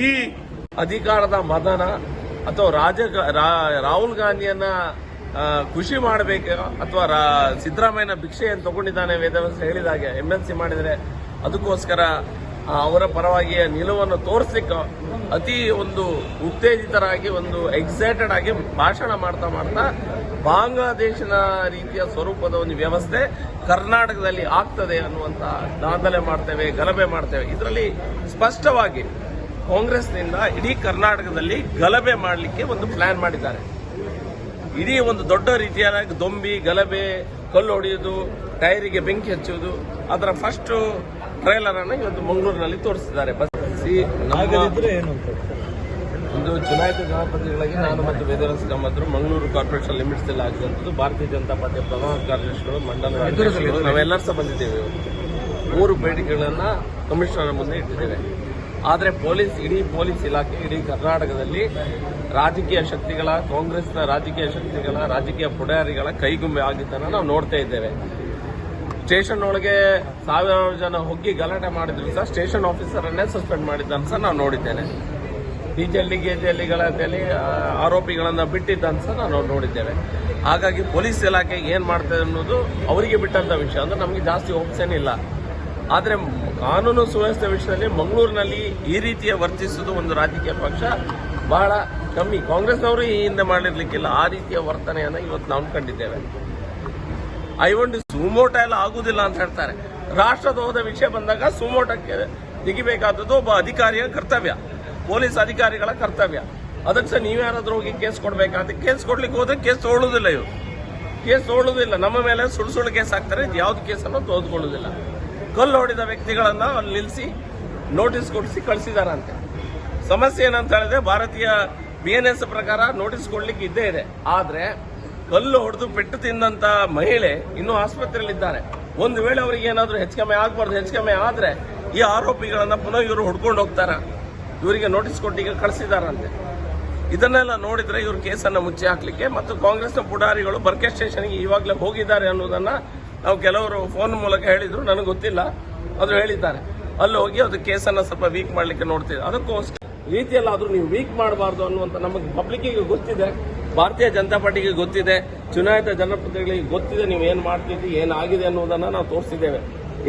ಈ ಅಧಿಕಾರದ ಮದನ ಅಥವಾ ರಾಜ ರಾಹುಲ್ ಗಾಂಧಿಯನ್ನ ಖುಷಿ ಮಾಡಬೇಕು ಅಥವಾ ರಾ- ಸಿದ್ದರಾಮಯ್ಯನ ಭಿಕ್ಷೆಯನ್ನು ತಗೊಂಡಿದ್ದಾನೆ ವೇದವ್ಯಾಸ ಹೇಳಿದಾಗೆ ಎಂ ಎಲ್ ಸಿ ಮಾಡಿದರೆ ಅದಕ್ಕೋಸ್ಕರ ಅವರ ಪರವಾಗಿ ನಿಲುವನ್ನು ತೋರಿಸ್ಲಿಕ್ಕೆ ಅತಿ ಒಂದು ಉತ್ತೇಜಿತರಾಗಿ, ಒಂದು ಎಕ್ಸೈಟೆಡ್ ಆಗಿ ಭಾಷಣ ಮಾಡ್ತಾ ಮಾಡ್ತಾ ಬಾಂಗ್ಲಾದೇಶನ ರೀತಿಯ ಸ್ವರೂಪದ ಒಂದು ವ್ಯವಸ್ಥೆ ಕರ್ನಾಟಕದಲ್ಲಿ ಆಗ್ತದೆ ಅನ್ನುವಂತ ದಾಂಧಲೆ ಮಾಡ್ತೇವೆ, ಗಲಭೆ ಮಾಡ್ತೇವೆ. ಇದರಲ್ಲಿ ಸ್ಪಷ್ಟವಾಗಿ ಕಾಂಗ್ರೆಸ್ನಿಂದ ಇಡೀ ಕರ್ನಾಟಕದಲ್ಲಿ ಗಲಭೆ ಮಾಡಲಿಕ್ಕೆ ಒಂದು ಪ್ಲಾನ್ ಮಾಡಿದ್ದಾರೆ. ಇಡೀ ಒಂದು ದೊಡ್ಡ ರೀತಿಯಾದ ದೊಂಬಿ ಗಲಭೆ ಕಲ್ಲು ಹೊಡೆಯೋದು ಟೈರಿಗೆ ಬೆಂಕಿ ಹಚ್ಚುವುದು ಅದರ ಫಸ್ಟ್ ಟ್ರೈಲರ್ ಅನ್ನು ಇವತ್ತು ಮಂಗಳೂರಿನಲ್ಲಿ ತೋರಿಸಿದ್ದಾರೆ. ಒಂದು ಚುನಾಯಿತ ಜನಪ್ರತಿನಿಧಿಗಳಾಗಿ ನಾನು ಮತ್ತು ವೇದರಸ್ ಕಾಮತ್ರು ಮಂಗಳೂರು ಕಾರ್ಪೊರೇಷನ್ ಲಿಮಿಟ್ಸ್ ಅಲ್ಲಿ ಆಗಿರುವಂಥದ್ದು ಭಾರತೀಯ ಜನತಾ ಪಾರ್ಟಿಯ ಪ್ರಧಾನ ಕಾರ್ಯದರ್ಶಿಗಳು ಮಂಡಲ ನಾವೆಲ್ಲರೂ ಸಹ ಬಂದಿದ್ದೇವೆ. ಮೂರು ಬೇಡಿಕೆಗಳನ್ನು ಕಮಿಷನರ್ ಮುಂದೆ ಇಟ್ಟಿದ್ದೇವೆ. ಆದರೆ ಪೊಲೀಸ್, ಇಡೀ ಪೊಲೀಸ್ ಇಲಾಖೆ, ಇಡೀ ಕರ್ನಾಟಕದಲ್ಲಿ ರಾಜಕೀಯ ಶಕ್ತಿಗಳ, ಕಾಂಗ್ರೆಸ್ನ ರಾಜಕೀಯ ಶಕ್ತಿಗಳ, ರಾಜಕೀಯ ಪುಡಾರಿಗಳ ಕೈಗುಂಬೆ ಆಗಿದ್ದನ್ನು ನಾವು ನೋಡ್ತಾ ಇದ್ದೇವೆ. ಸ್ಟೇಷನ್ ಒಳಗೆ ಸಾವಿರಾರು ಜನ ಹೋಗಿ ಗಲಾಟೆ ಮಾಡಿದ್ರು ಸಹ ಸ್ಟೇಷನ್ ಆಫೀಸರನ್ನೇ ಸಸ್ಪೆಂಡ್ ಮಾಡಿದ್ದನ್ನು ಸಹ ನಾವು ನೋಡಿದ್ದೇನೆ. ಡಿಜೆಲ್ಲಿ ಗೆಜೆಲ್ಲಿ ಆರೋಪಿಗಳನ್ನು ಬಿಟ್ಟಿದ್ದಂತ ಸಹ ನಾವು ನೋಡಿದ್ದೇವೆ. ಹಾಗಾಗಿ ಪೊಲೀಸ್ ಇಲಾಖೆ ಏನು ಮಾಡ್ತದೆ ಅನ್ನೋದು ಅವರಿಗೆ ಬಿಟ್ಟಂತ ವಿಷಯ. ಅಂದ್ರೆ ನಮಗೆ ಜಾಸ್ತಿ ಆಪ್ಷನ್ ಇಲ್ಲ. ಆದ್ರೆ ಕಾನೂನು ಸುವ್ಯವಸ್ಥೆ ವಿಷಯದಲ್ಲಿ ಮಂಗಳೂರಿನಲ್ಲಿ ಈ ರೀತಿಯ ವರ್ತಿಸುವುದು ಒಂದು ರಾಜಕೀಯ ಪಕ್ಷ ಬಹಳ ಕಮ್ಮಿ. ಕಾಂಗ್ರೆಸ್ನವರು ಈ ಹಿಂದೆ ಮಾಡಿರ್ಲಿಕ್ಕಿಲ್ಲ. ಆ ರೀತಿಯ ವರ್ತನೆಯನ್ನ ಇವತ್ತು ನಾವು ಕಂಡಿದ್ದೇವೆ. ಐ ಒಂದು ಸುಮೋಟ ಎಲ್ಲ ಆಗುದಿಲ್ಲ ಅಂತ ಹೇಳ್ತಾರೆ. ರಾಷ್ಟ್ರದ ಹೋದ ವಿಷಯ ಬಂದಾಗ ಸುಮೋಟಕ್ಕೆ ತೆಗಿಬೇಕಾದದ್ದು ಒಬ್ಬ ಅಧಿಕಾರಿಯ ಕರ್ತವ್ಯ. ಪೊಲೀಸ್ ಅಧಿಕಾರಿಗಳ ಕರ್ತವ್ಯ. ಅದಕ್ಕೆ ಸಹ ನೀವ್ಯಾರಾದ್ರೂ ಹೋಗಿ ಕೇಸ್ ಕೊಡ್ಬೇಕಾದ್ರೆ ಕೇಸ್ ಕೊಡ್ಲಿಕ್ಕೆ ಹೋದ್ರೆ ಕೇಸ್ ತೊಗೊಳ್ಳೋದಿಲ್ಲ ಇವರು. ಕೇಸ್ ತೊಗೊಳ್ಳೋದಿಲ್ಲ ನಮ್ಮ ಮೇಲೆ ಸುಳ್ಳು ಸುಳ್ಳು ಕೇಸ್ ಹಾಕ್ತಾರೆ. ಇದು ಯಾವ್ದು ಕೇಸನ್ನು ತೆಗೆದುಕೊಳ್ಳೋದಿಲ್ಲ ಕಲ್ಲು ಹೊಡೆದ ವ್ಯಕ್ತಿಗಳನ್ನ ಅಲ್ಲಿ ನಿಲ್ಲಿಸಿ ನೋಟಿಸ್ ಕೊಡಿಸಿ ಕಳಿಸಿದಾರಂತೆ. ಸಮಸ್ಯೆ ಏನಂತ ಹೇಳಿದ್ರೆ ಭಾರತೀಯ ಬಿ ಪ್ರಕಾರ ನೋಟಿಸ್ ಕೊಡ್ಲಿಕ್ಕೆ ಇದ್ದೇ ಇದೆ. ಆದ್ರೆ ಕಲ್ಲು ಹೊಡೆದು ಪೆಟ್ಟು ತಿಂದಂತ ಮಹಿಳೆ ಇನ್ನೂ ಆಸ್ಪತ್ರೆಯಲ್ಲಿದ್ದಾರೆ. ಒಂದು ವೇಳೆ ಅವರಿಗೆ ಏನಾದರೂ ಹೆಚ್ಚುಕಮ್ಮಿ ಆಗಬಾರ್ದು ಹೆಚ್ಚುಕಮ್ಮಿ ಆದ್ರೆ ಈ ಆರೋಪಿಗಳನ್ನ ಪುನಃ ಇವರು ಹುಡ್ಕೊಂಡು ಹೋಗ್ತಾರ. ಇವರಿಗೆ ನೋಟಿಸ್ ಕೊಟ್ಟಿಗೆ ಕಳಿಸಿದಾರಂತೆ. ಇದನ್ನೆಲ್ಲ ನೋಡಿದ್ರೆ ಇವರು ಕೇಸನ್ನ ಮುಚ್ಚಿ ಹಾಕ್ಲಿಕ್ಕೆ ಮತ್ತು ಕಾಂಗ್ರೆಸ್ನ ಪುಡಾರಿಗಳು ಬರ್ಕೆ ಸ್ಟೇಷನ್ಗೆ ಇವಾಗಲೇ ಹೋಗಿದ್ದಾರೆ ಅನ್ನೋದನ್ನ ನಾವು ಕೆಲವರು ಫೋನ್ ಮೂಲಕ ಹೇಳಿದ್ರು, ನನಗೆ ಗೊತ್ತಿಲ್ಲ. ಅದು ಹೇಳಿದ್ದಾರೆ. ಅಲ್ಲಿ ಹೋಗಿ ಅದು ಕೇಸನ್ನು ಸ್ವಲ್ಪ ವೀಕ್ ಮಾಡ್ಲಿಕ್ಕೆ ನೋಡ್ತಿದ್ದೆ ಅದಕ್ಕೋಸ್ಕರ ರೀತಿಯಲ್ಲಿ ಆದ್ರೂ ನೀವು ವೀಕ್ ಮಾಡಬಾರ್ದು ಅನ್ನುವಂತ ನಮಗೆ ಪಬ್ಲಿಕ್ಕಿಗೆ ಗೊತ್ತಿದೆ. ಭಾರತೀಯ ಜನತಾ ಪಾರ್ಟಿಗೆ ಗೊತ್ತಿದೆ. ಚುನಾಯಿತ ಜನಪ್ರತಿನಿಧಿಗಳಿಗೆ ಗೊತ್ತಿದೆ ನೀವು ಏನ್ ಮಾಡ್ತಿದ್ರಿ ಏನಾಗಿದೆ ಅನ್ನೋದನ್ನ ನಾವು ತೋರಿಸಿದ್ದೇವೆ.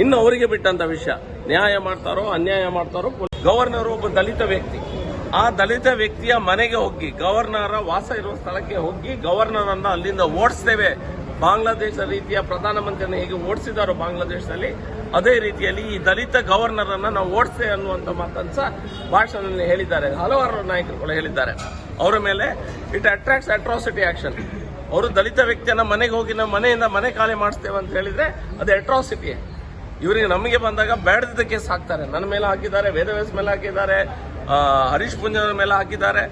ಇನ್ನು ಅವರಿಗೆ ಬಿಟ್ಟಂತ ವಿಷಯ. ನ್ಯಾಯ ಮಾಡ್ತಾರೋ, ಅನ್ಯಾಯ ಮಾಡ್ತಾರೋ ಗವರ್ನರ್ ಒಬ್ಬ ದಲಿತ ವ್ಯಕ್ತಿ. ಆ ದಲಿತ ವ್ಯಕ್ತಿಯ ಮನೆಗೆ ಹೋಗಿ ಗವರ್ನರ ವಾಸ ಇರುವ ಸ್ಥಳಕ್ಕೆ ಹೋಗಿ ಗವರ್ನರನ್ನು ಅಲ್ಲಿಂದ ಓಡಿಸ್ತೇವೆ. ಬಾಂಗ್ಲಾದೇಶ ರೀತಿಯ ಪ್ರಧಾನಮಂತ್ರಿಯನ್ನು ಹೇಗೆ ಓಡಿಸಿದಾರೋ ಬಾಂಗ್ಲಾದೇಶದಲ್ಲಿ, ಅದೇ ರೀತಿಯಲ್ಲಿ ಈ ದಲಿತ ಗವರ್ನರ್ ಅನ್ನ ನಾವು ಓಡಿಸ್ತೇವೆ ಅನ್ನುವಂತ ಮಾತನ್ನು ಸಹ ಭಾಷಣದಲ್ಲಿ ಹೇಳಿದ್ದಾರೆ. ಹಲವಾರು ನಾಯಕರುಗಳು ಹೇಳಿದ್ದಾರೆ. ಅವರ ಮೇಲೆ ಇಟ್ ಅಟ್ರಾಕ್ಟ್ಸ್ ಅಟ್ರಾಸಿಟಿ ಆಕ್ಷನ್ ಅವರು ದಲಿತ ವ್ಯಕ್ತಿಯನ್ನು ಮನೆಗೆ ಹೋಗಿ ನಮ್ಮ ಮನೆಯಿಂದ ಮನೆ ಖಾಲಿ ಮಾಡಿಸ್ತೇವೆ ಅಂತ ಹೇಳಿದ್ರೆ ಅದು ಅಟ್ರಾಸಿಟಿ ಇವರಿಗೆ ನಮಗೆ ಬಂದಾಗ ಬೇಡದಿದ್ದ ಕೇಸ್ ಹಾಕ್ತಾರೆ ನನ್ನ ಮೇಲೆ ಹಾಕಿದ್ದಾರೆ ವೇದವ್ಯಾಸ ಮೇಲೆ ಹಾಕಿದ್ದಾರೆ ಹರೀಶ್ ಪುಂಜನ ಮೇಲೆ ಹಾಕಿದ್ದಾರೆ.